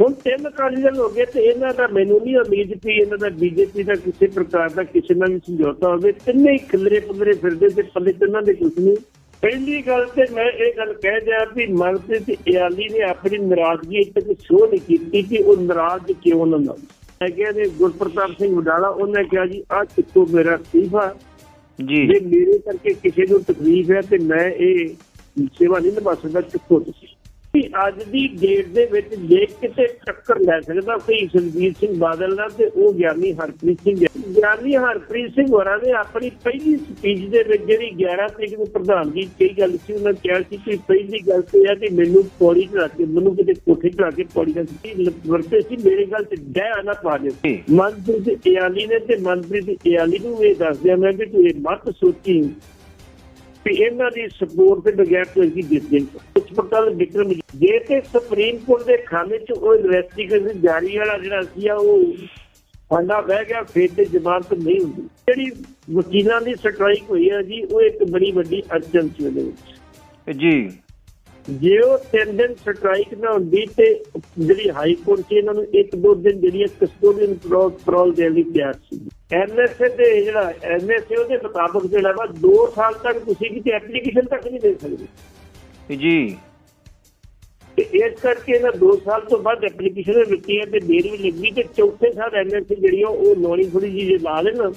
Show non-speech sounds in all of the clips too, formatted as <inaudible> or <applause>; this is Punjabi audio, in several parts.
ਹੁਣ ਤਿੰਨ ਅਕਾਲੀ ਦਲ ਹੋ ਗਏ ਤੇ ਇਹਨਾਂ ਦਾ ਮੈਨੂੰ ਨਹੀਂ ਉਮੀਦ ਕਿ ਇਹਨਾਂ ਦਾ ਬੀਜੇਪੀ ਦਾ ਕਿਸੇ ਪ੍ਰਕਾਰ ਦਾ ਕਿਸੇ ਨਾਲ ਵੀ ਸਮਝੌਤਾ ਹੋਵੇ। ਤਿੰਨੇ ਹੀ ਖਿਲਰੇ ਪੁਲਰੇ ਫਿਰਦੇ ਤੇ ਪੱਲੇ ਤਿੰਨਾਂ ਦੇ ਕੁਝ ਨਹੀਂ। ਪਹਿਲੀ ਗੱਲ ਤੇ ਮੈਂ ਇਹ ਗੱਲ ਕਹਿ ਦਿਆਂ ਵੀ ਮਨਪ੍ਰੀਤ ਇਆਲੀ ਨੇ ਆਪਣੀ ਨਾਰਾਜ਼ਗੀ ਤੱਕ ਸ਼ੋਅ ਨਹੀਂ ਕੀਤੀ ਕਿ ਉਹ ਨਾਰਾਜ਼ ਕਿਉਂ ਨਾ ਨਾ ਮੈਂ ਕਿਹਾ ਨੇ ਗੁਰਪ੍ਰਤਾਪ ਸਿੰਘ ਵਡਾਲਾ ਉਹਨੇ ਕਿਹਾ ਜੀ ਆ ਚੁੱਕੋ ਮੇਰਾ ਅਸਤੀਫਾ। ਜੀ। ਜੇ ਮੇਰੇ ਕਰਕੇ ਕਿਸੇ ਨੂੰ ਤਕਲੀਫ ਹੈ ਤੇ ਮੈਂ ਇਹ ਸੇਵਾ ਨਹੀਂ ਨਿਭਾ ਸਕਦਾ ਚੁੱਕੋ ਤੁਸੀਂ। ਵੀ ਅੱਜ ਦੀ ਡੇਟ ਦੇ ਵਿੱਚ ਜੇ ਕਿਤੇ ਟੱਕਰ ਲੈ ਸਕਦਾ ਕੋਈ ਸੁਖਬੀਰ ਸਿੰਘ ਬਾਦਲ ਨਾਲ ਤੇ ਉਹ ਗਿਆਨੀ ਹਰਪ੍ਰੀਤ ਸਿੰਘ ਹੈ। ਗਿਆਨੀ ਹਰਪ੍ਰੀਤ ਸਿੰਘ ਹੋਰਾਂ ਨੇ ਆਪਣੀ ਪਹਿਲੀ ਸਪੀਚ ਦੇ ਵਿੱਚ ਜਿਹੜੀ 11 ਤਰੀਕ ਨੂੰ ਪ੍ਰਧਾਨਗੀ ਕਈ ਗੱਲ ਸੀ ਉਹਨਾਂ ਕਿਹਾ ਸੀ ਕਿ ਪਹਿਲੀ ਗੱਲ ਤੇ ਹੈ ਕਿ ਮੈਨੂੰ ਪੌੜੀ ਚੜਾ ਕੇ ਮੈਨੂੰ ਕਿਤੇ ਕੋਠੇ ਚੜਾ ਕੇ ਪੌੜੀ ਦਾ ਸੀ ਵਰਤੇ ਸੀ ਮੇਰੇ ਗੱਲ ਤੇ ਡਹਿ ਨਾ ਪਾ ਦੇ ਜੀ। ਮਨਪ੍ਰੀਤ ਇਆਲੀ ਨੇ ਤੇ ਮਨਪ੍ਰੀਤ ਇਆਲੀ ਨੂੰ ਇਹ ਦੱਸ ਦਿਆਂ ਮੈਂ ਕਿ ਤੂੰ ਇਹ ਮਤ ਸੋਚੀ ਵੀ ਇਹਨਾਂ ਦੀ ਸਪੋਰਟ ਤੇ ਬਗੈਰ ਕੋਈ ਕੀ ਜਿੱਤ ਦੇ ਹਸਪਤਾਲ ਵਿਕਰਮ ਜੇ। ਤੇ ਸੁਪਰੀਮ ਕੋਰਟ ਦੇ ਖਾਨੇ ਚ ਉਹ ਇਨਵੈਸਟੀਗੇਸ਼ਨ ਜਾਰੀ ਵਾਲਾ ਜਿਹੜਾ ਸੀ ਆ, ਉਹ ਫੰਡਾ ਬਹਿ ਗਿਆ, ਫੇਰ ਤੇ ਜ਼ਮਾਨਤ ਨਹੀਂ ਹੁੰਦੀ। ਜਿਹੜੀ ਵਕੀਲਾਂ ਦੀ ਸਟ੍ਰਾਈਕ ਹੋਈ ਹੈ ਜੀ, ਉਹ ਇੱਕ ਬੜੀ ਵੱਡੀ ਅੜਚਨ ਸੀ ਉਹਦੇ ਵਿੱਚ। ਜੀ। ਜੇ ਉਹ ਤਿੰਨ ਦਿਨ ਸਟ੍ਰਾਈਕ ਨਾ ਹੁੰਦੀ ਤੇ ਜਿਹੜੀ ਹਾਈ ਕੋਰਟ ਸੀ ਇਹਨਾਂ ਨੂੰ ਇੱਕ ਦੋ ਦਿਨ ਜਿਹੜੀ ਕਸਟੋਡੀਅਨ ਪ੍ਰੋਲ ਦੇਣ ਲਈ ਤਿਆਰ ਸੀ। ਐਨਐਸਏ ਦੇ ਜਿਹੜਾ ਐਨਐਸਏ ਉਹਦੇ ਮੁਤਾਬਕ ਜਿਹੜਾ ਵਾ 2 ਸਾਲ ਤੱਕ ਤੁਸੀਂ ਕਿਤੇ ਐਪਲੀਕੇਸ਼ਨ ਤੱਕ ਨਹੀਂ ਦੇ ਸਕਦੇ। ਜੀ। ਤੇ ਇਸ ਕਰਕੇ ਇਹਨਾਂ 2 ਸਾਲ ਤੋਂ ਬਾਅਦ ਐਪਲੀਕੇਸ਼ਨ ਦਿੱਤੀ ਹੈ ਤੇ ਦੇਰ ਵੀ ਲੱਗੀ ਤੇ ਚੌਥੇ ਸਾਲ ਐਨਐਸਏ ਜਿਹੜੀ ਉਹ ਨੌਣੀ ਥੋੜੀ ਜਿਹੀ ਜੇ ਲਾ ਲੈਣ।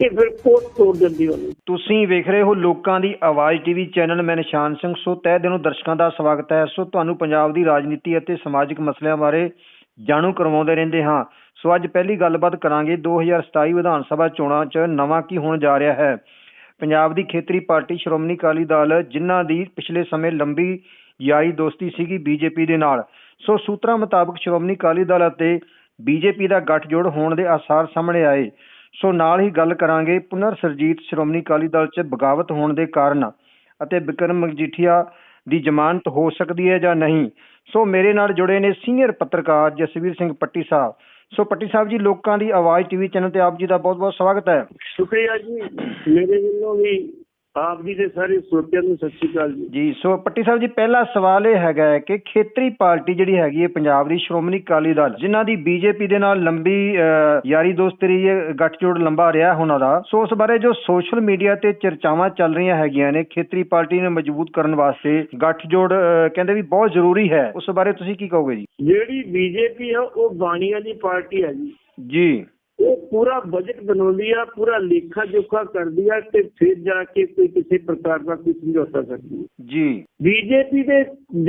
ਤੇ ਫਿਰ ਕੋਰਟ ਤੋੜ ਦਿੰਦੀ ਉਹਨੂੰ। ਤੁਸੀਂ ਵੇਖ ਰਹੇ ਹੋ ਲੋਕਾਂ ਦੀ ਆਵਾਜ਼ ਟੀਵੀ ਚੈਨਲ, ਮੈਂ ਨਿਸ਼ਾਨ ਸਿੰਘ। ਸੋ ਤਹਿ ਦਿਲੋਂ ਦਰਸ਼ਕਾਂ ਦਾ ਸਵਾਗਤ ਹੈ। ਸੋ ਤੁਹਾਨੂੰ ਪੰਜਾਬ ਦੀ ਰਾਜਨੀਤੀ ਅਤੇ ਸਮਾਜਿਕ ਮਸਲਿਆਂ ਬਾਰੇ ਜਾਣੂ ਕਰਵਾਉਂਦੇ ਰਹਿੰਦੇ ਹਾਂ। ਸੋ ਅੱਜ ਪਹਿਲੀ ਗੱਲਬਾਤ ਕਰਾਂਗੇ 2027 ਵਿਧਾਨ ਸਭਾ ਚੋਣਾਂ 'ਚ ਨਵਾਂ ਕੀ ਹੋਣ ਜਾ ਰਿਹਾ ਹੈ। ਪੰਜਾਬ ਦੀ ਖੇਤਰੀ ਪਾਰਟੀ ਸ਼੍ਰੋਮਣੀ ਅਕਾਲੀ ਦਲ, ਜਿਨ੍ਹਾਂ ਦੀ ਪਿਛਲੇ ਸਮੇਂ ਲੰਬੀ ਯਾਰੀ ਦੋਸਤੀ ਸੀਗੀ ਬੀਜੇਪੀ ਦੇ ਨਾਲ। ਸੋ ਸੂਤਰਾਂ ਮੁਤਾਬਕ ਸ਼੍ਰੋਮਣੀ ਅਕਾਲੀ ਦਲ ਅਤੇ ਬੀਜੇਪੀ ਦਾ ਗੱਠਜੋੜ ਹੋਣ ਦੇ ਆਸਾਰ ਸਾਹਮਣੇ ਆਏ। ਸੋ ਨਾਲ ਹੀ ਗੱਲ ਕਰਾਂਗੇ ਪੁਨਰ ਸਰਜੀਤ ਸ਼੍ਰੋਮਣੀ ਅਕਾਲੀ ਦਲ 'ਚ ਬਗਾਵਤ ਹੋਣ ਦੇ ਕਾਰਨ ਅਤੇ ਵਿਕਰਮ ਮਜੀਠੀਆ ਦੀ ਜ਼ਮਾਨਤ ਹੋ ਸਕਦੀ ਹੈ ਜਾਂ ਨਹੀਂ। ਸੋ ਮੇਰੇ ਨਾਲ ਜੁੜੇ ਨੇ ਸੀਨੀਅਰ ਪੱਤਰਕਾਰ ਜਸਵੀਰ ਸਿੰਘ ਪੱਟੀ ਸਾਹਿਬ। ਸੋ ਪੱਟੀ ਸਾਹਿਬ ਜੀ, ਲੋਕਾਂ ਦੀ ਆਵਾਜ਼ ਟੀਵੀ ਚੈਨਲ ਤੇ ਆਪ ਜੀ ਦਾ ਬਹੁਤ-ਬਹੁਤ ਸਵਾਗਤ ਹੈ। ਸ਼ੁਕਰੀਆ ਜੀ। ਮੇਰੇ ਵੱਲੋਂ ਵੀ ਆਪ ਜੀ ਦੇ ਸਾਰੇ ਸਰੋਤਿਆਂ ਨੂੰ ਸਤਿ ਸ਼੍ਰੀ ਅਕਾਲ ਜੀ। ਜੀ ਸੋ ਪੱਟੀ ਸਾਹਿਬ ਜੀ ਪਹਿਲਾ ਸਵਾਲ ਇਹ ਹੈਗਾ ਹੈ ਕਿ ਖੇਤਰੀ ਪਾਰਟੀ ਜਿਹੜੀ ਹੈਗੀ ਹੈ ਪੰਜਾਬ ਦੀ ਸ਼੍ਰੋਮਣੀ ਅਕਾਲੀ ਦਲ ਜਿਨ੍ਹਾਂ ਦੀ ਬੀਜੇਪੀ ਦੇ ਨਾਲ ਲੰਬੀ ਯਾਰੀ ਦੋਸਤੀ ਹੈ ਗੱਠਜੋੜ ਲੰਬਾ ਰਿਹਾ ਉਹਨਾਂ ਦਾ ਸੋ ਉਸ ਬਾਰੇ ਜੋ ਸੋਸ਼ਲ ਮੀਡੀਆ ਤੇ ਚਰਚਾਵਾਂ ਚੱਲ ਰਹੀਆਂ ਹੈਗੀਆਂ ਨੇ ਖੇਤਰੀ ਪਾਰਟੀ ਨੂੰ ਮਜ਼ਬੂਤ ਕਰਨ ਵਾਸਤੇ ਗੱਠਜੋੜ ਕਹਿੰਦੇ ਵੀ ਬਹੁਤ ਜ਼ਰੂਰੀ ਹੈ ਉਸ ਬਾਰੇ ਤੁਸੀਂ ਕੀ ਕਹੋਗੇ ਜੀ? ਜਿਹੜੀ ਬੀਜੇਪੀ ਆ ਉਹ ਬਾਣੀਆਂ ਦੀ ਪਾਰਟੀ ਹੈ ਜੀ। ਜੀ। ਉਹ ਪੂਰਾ ਬਜਟ ਬਣਾਉਂਦੀ ਆ ਪੂਰਾ ਲੇਖਾ ਜੋਖਾ ਕਰਦੀ ਆ ਤੇ ਫਿਰ ਜਾ ਕੇ ਕੋਈ ਕਿਸੇ ਪ੍ਰਕਾਰ ਦਾ ਕੋਈ ਸਮਝੌਤਾ ਕਰਦੀ ਹੈ ਜੀ। ਬੀਜੇਪੀ ਦੇ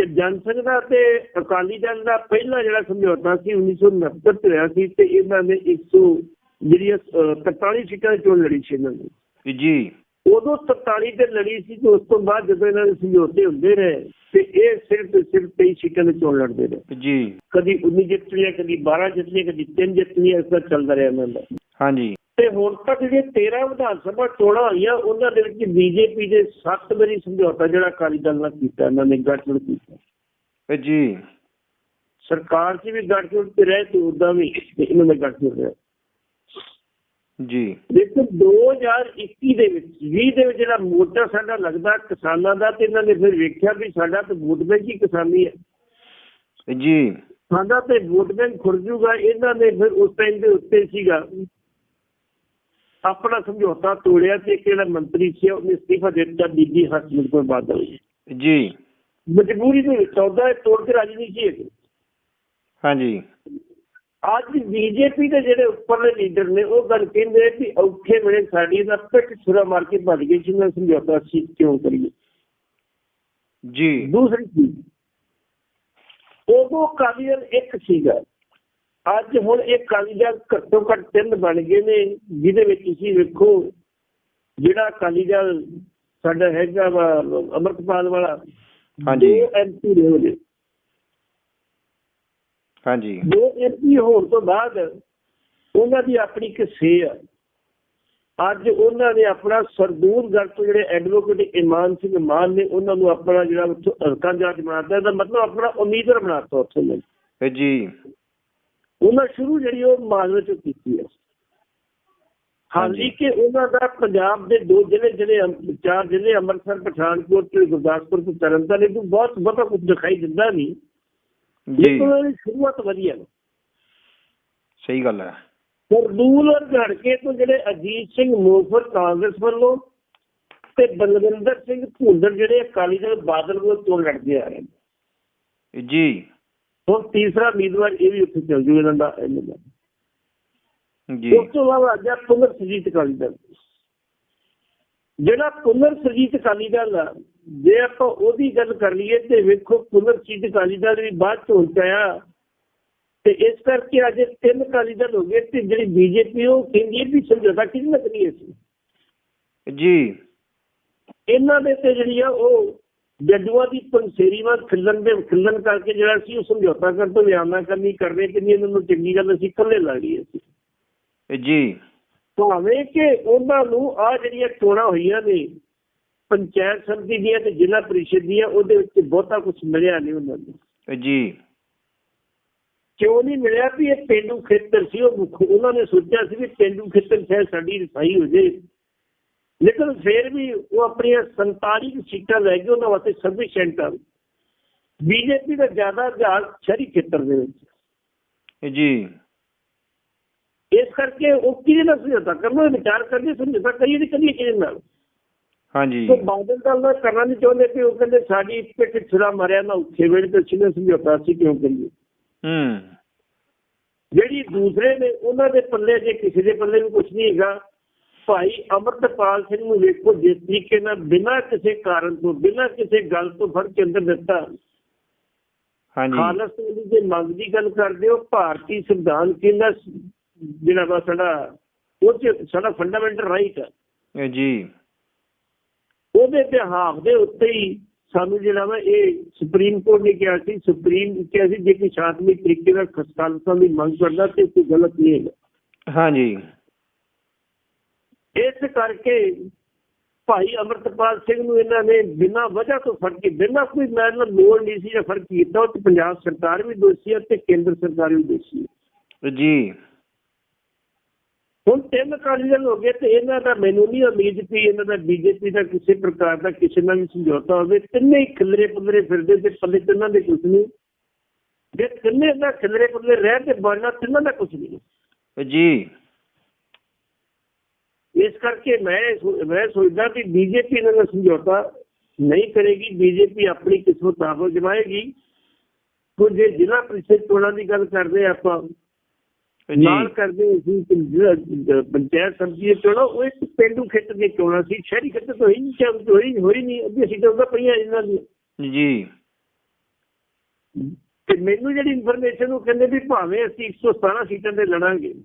ਜਨਸੰਘ ਦਾ ਤੇ ਅਕਾਲੀ ਦਲ ਦਾ ਪਹਿਲਾ ਜਿਹੜਾ ਸਮਝੌਤਾ ਸੀ 1969 ਚ ਹੋਇਆ ਸੀ ਤੇ ਇਹਨਾਂ ਨੇ 100 ਜਿਹੜੀ ਆ, ਅਹ, 43 ਸੀਟਾਂ ਚੋਣ ਲੜੀ ਸੀ ਇਹਨਾਂ ਨੇ। ਜੀ। ਉਦੋਂ 43 ਤੇ ਲੜੀ ਸੀ ਤੇ ਉਸ ਤੋਂ ਬਾਅਦ ਜਦੋਂ ਇਹਨਾਂ ਦੇ ਸਮਝੌਤੇ ਹੁੰਦੇ ਰਹੇ ਤੇ ਇਹ ਸਿਰਫ ਤੇ ਸਿਰਫ 23 ਸੀਟਾਂ ਦੇ ਚੋਣ ਲੜਦੇ ਰਹੇ। ਜੀ। ਕਦੀ 19 ਜਿੱਤ ਲਿਆ ਕਦੀ 12 ਜਿੱਤ ਲਿਆ ਕਦੀ 3 ਜਿੱਤ ਲਿਆ ਇਸ ਤਰ੍ਹਾਂ ਚੱਲਦਾ ਰਿਹਾ ਇਹਨਾਂ ਦਾ। ਹਾਂਜੀ। ਤੇ ਹੁਣ ਤੱਕ ਜਿਹੜੇ 13 ਵਿਧਾਨ ਸਭਾ ਚੋਣਾਂ ਹੋਈਆਂ ਉਹਨਾਂ ਦੇ ਵਿੱਚ ਬੀਜੇਪੀ ਦੇ 7 ਵਾਰੀ ਸਮਝੌਤਾ ਜਿਹੜਾ ਅਕਾਲੀ ਦਲ ਨਾਲ ਕੀਤਾ ਇਹਨਾਂ ਨੇ ਗੱਠਜੋੜ ਕੀਤਾ। ਜੀ। ਸਰਕਾਰ 'ਚ ਵੀ ਗੱਠਜੋੜ ਤੇ ਰਹੇ ਤੇ ਉਦਾਂ ਵੀ ਇਹਨਾਂ ਨੇ ਗੱਠਜੋੜ ਰਿਹਾ ਜੀ। ਲੇਕਿਨ 2021 ਦੇ ਵਿੱਚ 20 ਦੇ ਵਿੱਚ ਜਿਹੜਾ ਮੋਰਚਾ ਸਾਡਾ ਲੱਗਦਾ ਕਿਸਾਨਾਂ ਦਾ ਤੇ ਇਹਨਾਂ ਨੇ ਫਿਰ ਵੇਖਿਆ ਵੀ ਸਾਡਾ ਤਾਂ ਵੋਟ ਬੈਂਕ ਹੀ ਕਿਸਾਨੀ ਹੈ। ਜੀ। ਸਾਡਾ ਤੇ ਵੋਟ ਬੈਂਕ ਖੁਰ ਜੂਗਾ ਇਹਨਾਂ ਨੇ ਫਿਰ ਉਸ ਟਾਈਮ ਦੇ ਉੱਤੇ ਸੀਗਾ ਆਪਣਾ ਸਮਝੌਤਾ ਤੋੜਿਆ ਤੇ ਇੱਕ ਜਿਹੜਾ ਮੰਤਰੀ ਸੀ ਉਹਨੇ ਅਸਤੀਫਾ ਦੇ ਦਿੱਤਾ ਬੀਬੀ ਹਰਸਿਮਰਤ ਕੌਰ ਬਾਦਲ ਜੀ। ਜੀ। ਮਜਬੂਰੀ ਦੇ ਵਿੱਚ ਆਉਂਦਾ ਹੈ ਤੋੜ ਕੇ ਰਾਜੀ ਨਹੀਂ ਸੀ ਹੈਗੇ। ਹਾਂਜੀ। ਅੱਜ ਬੀਜੇਪੀ ਦੇ ਜਿਹੜੇ ਉੱਪਰਲੇ ਲੀਡਰ ਨੇ ਉਹ ਗੱਲ ਕਹਿੰਦੇ ਕਿ ਔਖੇ ਵੇਲੇ ਸਾਡੀ ਦਾ ਪਿੱਠ ਛੁਰਾ ਮਾਰ ਕੇ ਭੱਜ ਗਈ ਸੀ ਸਮਝੌਤਾ ਸੀ ਕਿਉਂ ਕਰੀਏ। ਜੀ। ਦੂਸਰੀ ਚੀਜ਼ ਉਦੋਂ ਕਾਲੀਦਲ ਇੱਕ ਸੀਗਾ ਅੱਜ ਹੁਣ ਇਹ ਕਾਲੀਦਲ ਘੱਟੋ ਘੱਟ ਤਿੰਨ ਬਣ ਗਏ ਨੇ ਜਿਹਦੇ ਵਿੱਚ ਤੁਸੀਂ ਵੇਖੋ ਜਿਹੜਾ ਕਾਲੀਦਲ ਸਾਡਾ ਹੈਗਾ ਵਾ ਅਮਰਤਪਾਲ ਵਾਲਾ ਹਾਂਜੀ। ਐਮਪੀ ਰਹੇ ਹਾਂਜੀ। ਦੋ ਐਮਪੀ ਹੋਣ ਤੋਂ ਬਾਅਦ ਉਹਨਾਂ ਦੀ ਆਪਣੀ ਇੱਕ ਸੇ ਆ। ਅੱਜ ਉਹਨਾਂ ਨੇ ਆਪਣਾ ਸਰਦੂਲਗੜ੍ਹ ਤੋਂ ਜਿਹੜੇ ਐਡਵੋਕੇਟ ਇਮਾਨ ਸਿੰਘ ਮਾਨ ਨੇ ਉਹਨਾਂ ਨੂੰ ਆਪਣਾ ਜਿਹੜਾ ਉੱਥੋਂ ਹਲਕਾ ਜੱਜ ਬਣਾਤਾ ਇਹਦਾ ਮਤਲਬ ਆਪਣਾ ਉਮੀਦਵਾਰ ਬਣਾਤਾ ਉੱਥੋਂ ਨੇ। ਜੀ। ਉਹਨਾਂ ਸ਼ੁਰੂ ਜਿਹੜੀ ਉਹ ਮਾਲਵੇ ਤੋਂ ਕੀਤੀ ਹੈ ਹਾਲੀ ਕਿ ਉਹਨਾਂ ਦਾ ਪੰਜਾਬ ਦੇ ਦੋ ਜ਼ਿਲ੍ਹੇ ਜਿਹੜੇ ਚਾਰ ਜ਼ਿਲ੍ਹੇ ਅੰਮ੍ਰਿਤਸਰ ਪਠਾਨਕੋਟ ਤੇ ਗੁਰਦਾਸਪੁਰ ਤੇ ਤਰਨਤਾਰਨ ਨੂੰ ਬਹੁਤ ਬਹੁਤਾ ਕੁਝ ਦਿਖਾਈ ਦਿੰਦਾ ਨਹੀਂ। ਜੀ। ਉਹਨਾਂ ਦੀ ਸ਼ੁਰੂਆਤ ਵਧੀਆ ਹੈ ਸਹੀ ਗੱਲ ਹੈ। ਸਰਦੂਲ ਔਰ ਘੜਕੇ ਤੋਂ ਜਿਹੜੇ ਅਜੀਤ ਸਿੰਘ ਮੋਫਰ ਕਾਂਗਰਸ ਵੱਲੋਂ ਤੇ ਬਲਵਿੰਦਰ ਸਿੰਘ ਭੁੰਦੜ ਜਿਹੜੇ ਅਕਾਲੀ ਦਲ ਬਾਦਲ ਵੱਲੋਂ ਚੋਣ ਲੜਦੇ ਆ ਰਹੇ ਨੇ। ਜੀ। ਹੁਣ ਤੀਸਰਾ ਉਮੀਦਵਾਰ ਇਹ ਵੀ ਉੱਥੇ ਚੱਲ ਜੂ ਇਹਨਾਂ ਦਾ ਜੀ। ਉਸ ਤੋਂ ਅੱਜ ਆ ਪੁਨਰ ਸੁਜੀਤ ਅਕਾਲੀ ਦਲ। ਜਿਹੜਾ ਪੁਨਰ ਸੁਜੀਤ ਅਕਾਲੀ ਦਲ ਆ ਜੇ ਆਪਾਂ ਉਹਦੀ ਗੱਲ ਕਰ ਲਈਏ ਤੇ ਵੇਖੋ ਪੁਨਰ ਸੁਜੀਤ ਅਕਾਲੀ ਦਲ ਵੀ ਬਾਅਦ ਚ ਆਇਆ ਤੇ ਇਸ ਕਰਕੇ ਅੱਜ ਤਿੰਨ ਅਕਾਲੀ ਦਲ ਹੋ ਗਏ ਤੇ ਜਿਹੜੀ ਬੀਜੇਪੀ ਉਹ ਕਹਿੰਦੀ ਵੀ ਸਮਝੌਤਾ ਕਿਹਦੇ ਨਾਲ ਕਰੀਏ ਸੀ ਜੀ। ਇਹਨਾਂ ਦੇ ਤੇ ਜਿਹੜੀ ਆ ਉਹ ਜੱਜੂਆਂ ਦੀ ਪੰਸੇਰੀ ਵਾਂ ਖਿੱਲਣ ਦੇ ਖਿੱਲਣ ਕਰਕੇ ਜਿਹੜਾ ਸੀ ਉਹ ਸਮਝੌਤਾ ਕਰਨ ਤੋਂ ਬਿਆਨਾ ਕਰਨੀ ਕਰਨੇ ਕਿ ਨਹੀਂ ਇਹਨਾਂ ਨੂੰ ਚੰਗੀ ਗੱਲ ਅਸੀਂ ਇਕੱਲੇ ਲਾ ਲਈਏ ਸੀ ਜੀ। ਭਾਵੇਂ ਕਿ ਉਹਨਾਂ ਨੂੰ ਆ ਜਿਹੜੀਆਂ ਚੋਣਾਂ ਹੋਈਆਂ ਨੇ ਪੰਚਾਇਤ ਸਮਿਤੀ ਦੀਆਂ ਤੇ ਜ਼ਿਲ੍ਹਾ ਪ੍ਰੀਸ਼ਦ ਦੀਆਂ ਉਹਦੇ ਵਿੱਚ ਬਹੁਤਾ ਕੁਝ ਮਿਲਿਆ ਨਹੀਂ ਉਹਨਾਂ ਨੂੰ। ਜੀ। ਕਿਉਂ ਨਹੀਂ ਮਿਲਿਆ ਵੀ ਇਹ ਪਿੰਡੂ ਖੇਤਰ ਸੀ ਉਹ ਮੁੱਖ- ਉਹਨਾਂ ਨੇ ਸੋਚਿਆ ਸੀ ਵੀ ਪਿੰਡੂ ਖੇਤਰ ਸ਼ਾਇਦ ਸਾਡੀ ਰਸਾਈ ਹੋ ਜੇ। ਲੇਕਿਨ ਫਿਰ ਵੀ ਉਹ ਆਪਣੀਆਂ 47 ਕੁ ਸੀਟਾਂ ਲੈ ਕੇ ਉਹਨਾਂ ਵਾਸਤੇ ਸਫੀਸ਼ੀਐਂਟ ਆ ਬੀਜੇਪੀ ਦਾ ਜ਼ਿਆਦਾ ਜਹਾਜ਼ ਸ਼ਹਿਰੀ ਖੇਤਰ ਦੇ ਵਿੱਚ। ਜੀ। ਇਸ ਕਰਕੇ ਉਹ ਕਿਹਦੇ ਨਾਲ ਸਮਝੌਤਾ ਕਰਨਾ ਵਿਚਾਰ ਕਰਦੇ ਸਮਝੌਤਾ ਕਰੀਏ ਤੇ ਕਰੀਏ ਕਿਹਦੇ ਨਾਲ? ਹਾਂਜੀ। ਤੇ ਬਾਦਲ ਦਲ ਦਾ ਕਰਨਾ ਨਹੀਂ ਚਾਹੁੰਦੇ ਕਿ ਉਹ ਕਹਿੰਦੇ ਸਾਡੀ ਪਿੱਠ ਛੁਰਾ ਮਰਿਆ ਨਾ ਉੱਥੇ ਵੇਲੇ ਤੇ ਸਿੱਧੇ ਸਮਝੌਤਾ ਸੀ ਕਿਉਂ ਕਰੀਏ। ਹੂੰ। ਜਿਹੜੀ ਦੂਸਰੇ ਨੇ ਉਹਨਾਂ ਦੇ ਪੱਲੇ ਜੇ ਕਿਸੇ ਦੇ ਪੱਲੇ ਵੀ ਕੁਝ ਨਹੀਂ ਹੈਗਾ ਭਾਈ ਅਮਰਤਪਾਲ ਸਿੰਘ ਨੂੰ ਵੇਖੋ ਜਿਸ ਤਰੀਕੇ ਨਾਲ ਬਿਨਾਂ ਕਿਸੇ ਕਾਰਨ ਤੋਂ ਬਿਨਾਂ ਕਿਸੇ ਗੱਲ ਤੋਂ ਫੜ ਕੇ ਅੰਦਰ ਦਿੱਤਾ। ਹਾਂਜੀ। ਖਾਲਸਤਾਨੀ ਦੇ ਮੰਗ ਦੀ ਗੱਲ ਕਰਦੇ ਹੋ ਭਾਰਤੀ ਸੰਵਿਧਾਨ ਕਹਿੰਦਾ ਜਿਹੜਾ ਸਾਡਾ ਉਹ 'ਚ ਸਾਡਾ ਫੰਡਾਮੈਂਟਲ ਰਾਈਟ ਹੈ ਜੀ। ਉਹਦੇ ਬਿਹਾਫ ਦੇ ਉੱਤੇ ਹੀ ਸਾਨੂੰ ਜਿਹੜਾ ਵਾ ਇਹ ਸੁਪਰੀਮ ਕੋਰਟ ਨੇ ਕਿਹਾ ਸੀ ਸੁਪਰੀਮ ਕਿਹਾ ਸੀ ਜੇ ਕੋਈ ਸ਼ਾਂਤਮਈ ਤਰੀਕੇ ਨਾਲ ਖਾਲਸਾ ਦੀ ਮੰਗ ਕਰਦਾ ਤੇ ਕੋਈ ਗਲਤ ਨਹੀਂ ਹੈਗਾ। ਹਾਂਜੀ। ਇਸ ਕਰਕੇ ਭਾਈ ਅਮਰਤਪਾਲ ਸਿੰਘ ਨੂੰ ਇਹਨਾਂ ਨੇ ਬਿਨਾਂ ਵਜ੍ਹਾ ਤੋਂ ਫੜ ਕੇ ਬਿਨਾਂ ਕੋਈ ਮੈਨ ਲੋੜ ਨਹੀਂ ਸੀ ਜੇ ਫੜ ਕੀਤਾ ਉਹ 'ਚ ਪੰਜਾਬ ਸਰਕਾਰ ਵੀ ਦੋਸ਼ੀ ਹੈ ਤੇ ਕੇਂਦਰ ਸਰਕਾਰ ਵੀ ਦੋਸ਼ੀ ਹੈ ਜੀ। ਹੁਣ ਤਿੰਨ ਅਕਾਲੀ ਦਲ ਹੋ ਗਏ ਤੇ ਇਹਨਾਂ ਦਾ ਮੈਨੂੰ ਨਹੀਂ ਉਮੀਦ ਵੀ ਇਹਨਾਂ ਦਾ ਬੀਜੇਪੀ ਦਾ ਕਿਸੇ ਪ੍ਰਕਾਰ ਦਾ ਕਿਸੇ ਨਾਲ ਵੀ ਸਮਝੌਤਾ ਹੋਵੇ। ਤਿੰਨੇ ਹੀ ਖਿਲਰੇ ਪੁੱਲਰੇ ਫਿਰਦੇ ਤੇ ਪੱਲੇ ਤਿੰਨਾਂ ਦੇ ਕੁਝ ਨਹੀਂ। ਜੇ ਤਿੰਨੇ ਦਾ ਖਿਲਰੇ ਪੁੱਲਰੇ ਰਹਿ ਤੇ ਬਣਨਾ ਤਿੰਨਾਂ ਦਾ ਕੁਝ ਨਹੀਂ। ਜੀ। ਇਸ ਕਰਕੇ ਮੈਂ ਮੈਂ ਸੋਚਦਾ ਕਿ ਬੀਜੇਪੀ ਨਾਲ ਸਮਝੌਤਾ ਨਹੀਂ ਕਰੇਗੀ। ਬੀਜੇਪੀ ਆਪਣੀ ਕਿਸਮਤ ਆਪ ਜਮਾਏਗੀ। ਕੁਝ ਜੇ ਜ਼ਿਲ੍ਹਾ ਪ੍ਰੀਸ਼ਦ ਚੋਣਾਂ ਦੀ ਗੱਲ ਕਰਦੇ ਆਪਾਂ ਨਾਲ ਕਰਦੇ ਸੀ ਕਿ ਪੰਚਾਇਤ ਸਮਿਤੀ ਦੇ ਚੋਣਾਂ ਉਹ ਇੱਕ ਪਿੰਡੂ ਖੇਤਰ ਦੀ ਚੋਣਾਂ ਸੀ ਸ਼ਹਿਰੀ ਖੇਤਰ ਤੋਂ ਹੀ ਨਹੀਂ ਚੱਲ ਹੋਈ ਹੋਈ ਨਹੀਂ ਅੱਧੀ ਸੀਟਾਂ ਉਹਦਾ ਪਈਆਂ ਇਹਨਾਂ ਦੀ ਜੀ। ਤੇ ਮੈਨੂੰ ਜਿਹੜੀ ਇਨਫੋਰਮੇਸ਼ਨ ਉਹ ਕਹਿੰਦੇ ਵੀ ਭਾਵੇਂ ਅਸੀਂ 117 ਸੀਟਾਂ ਤੇ ਲੜਾਂਗੇ ਜੀ।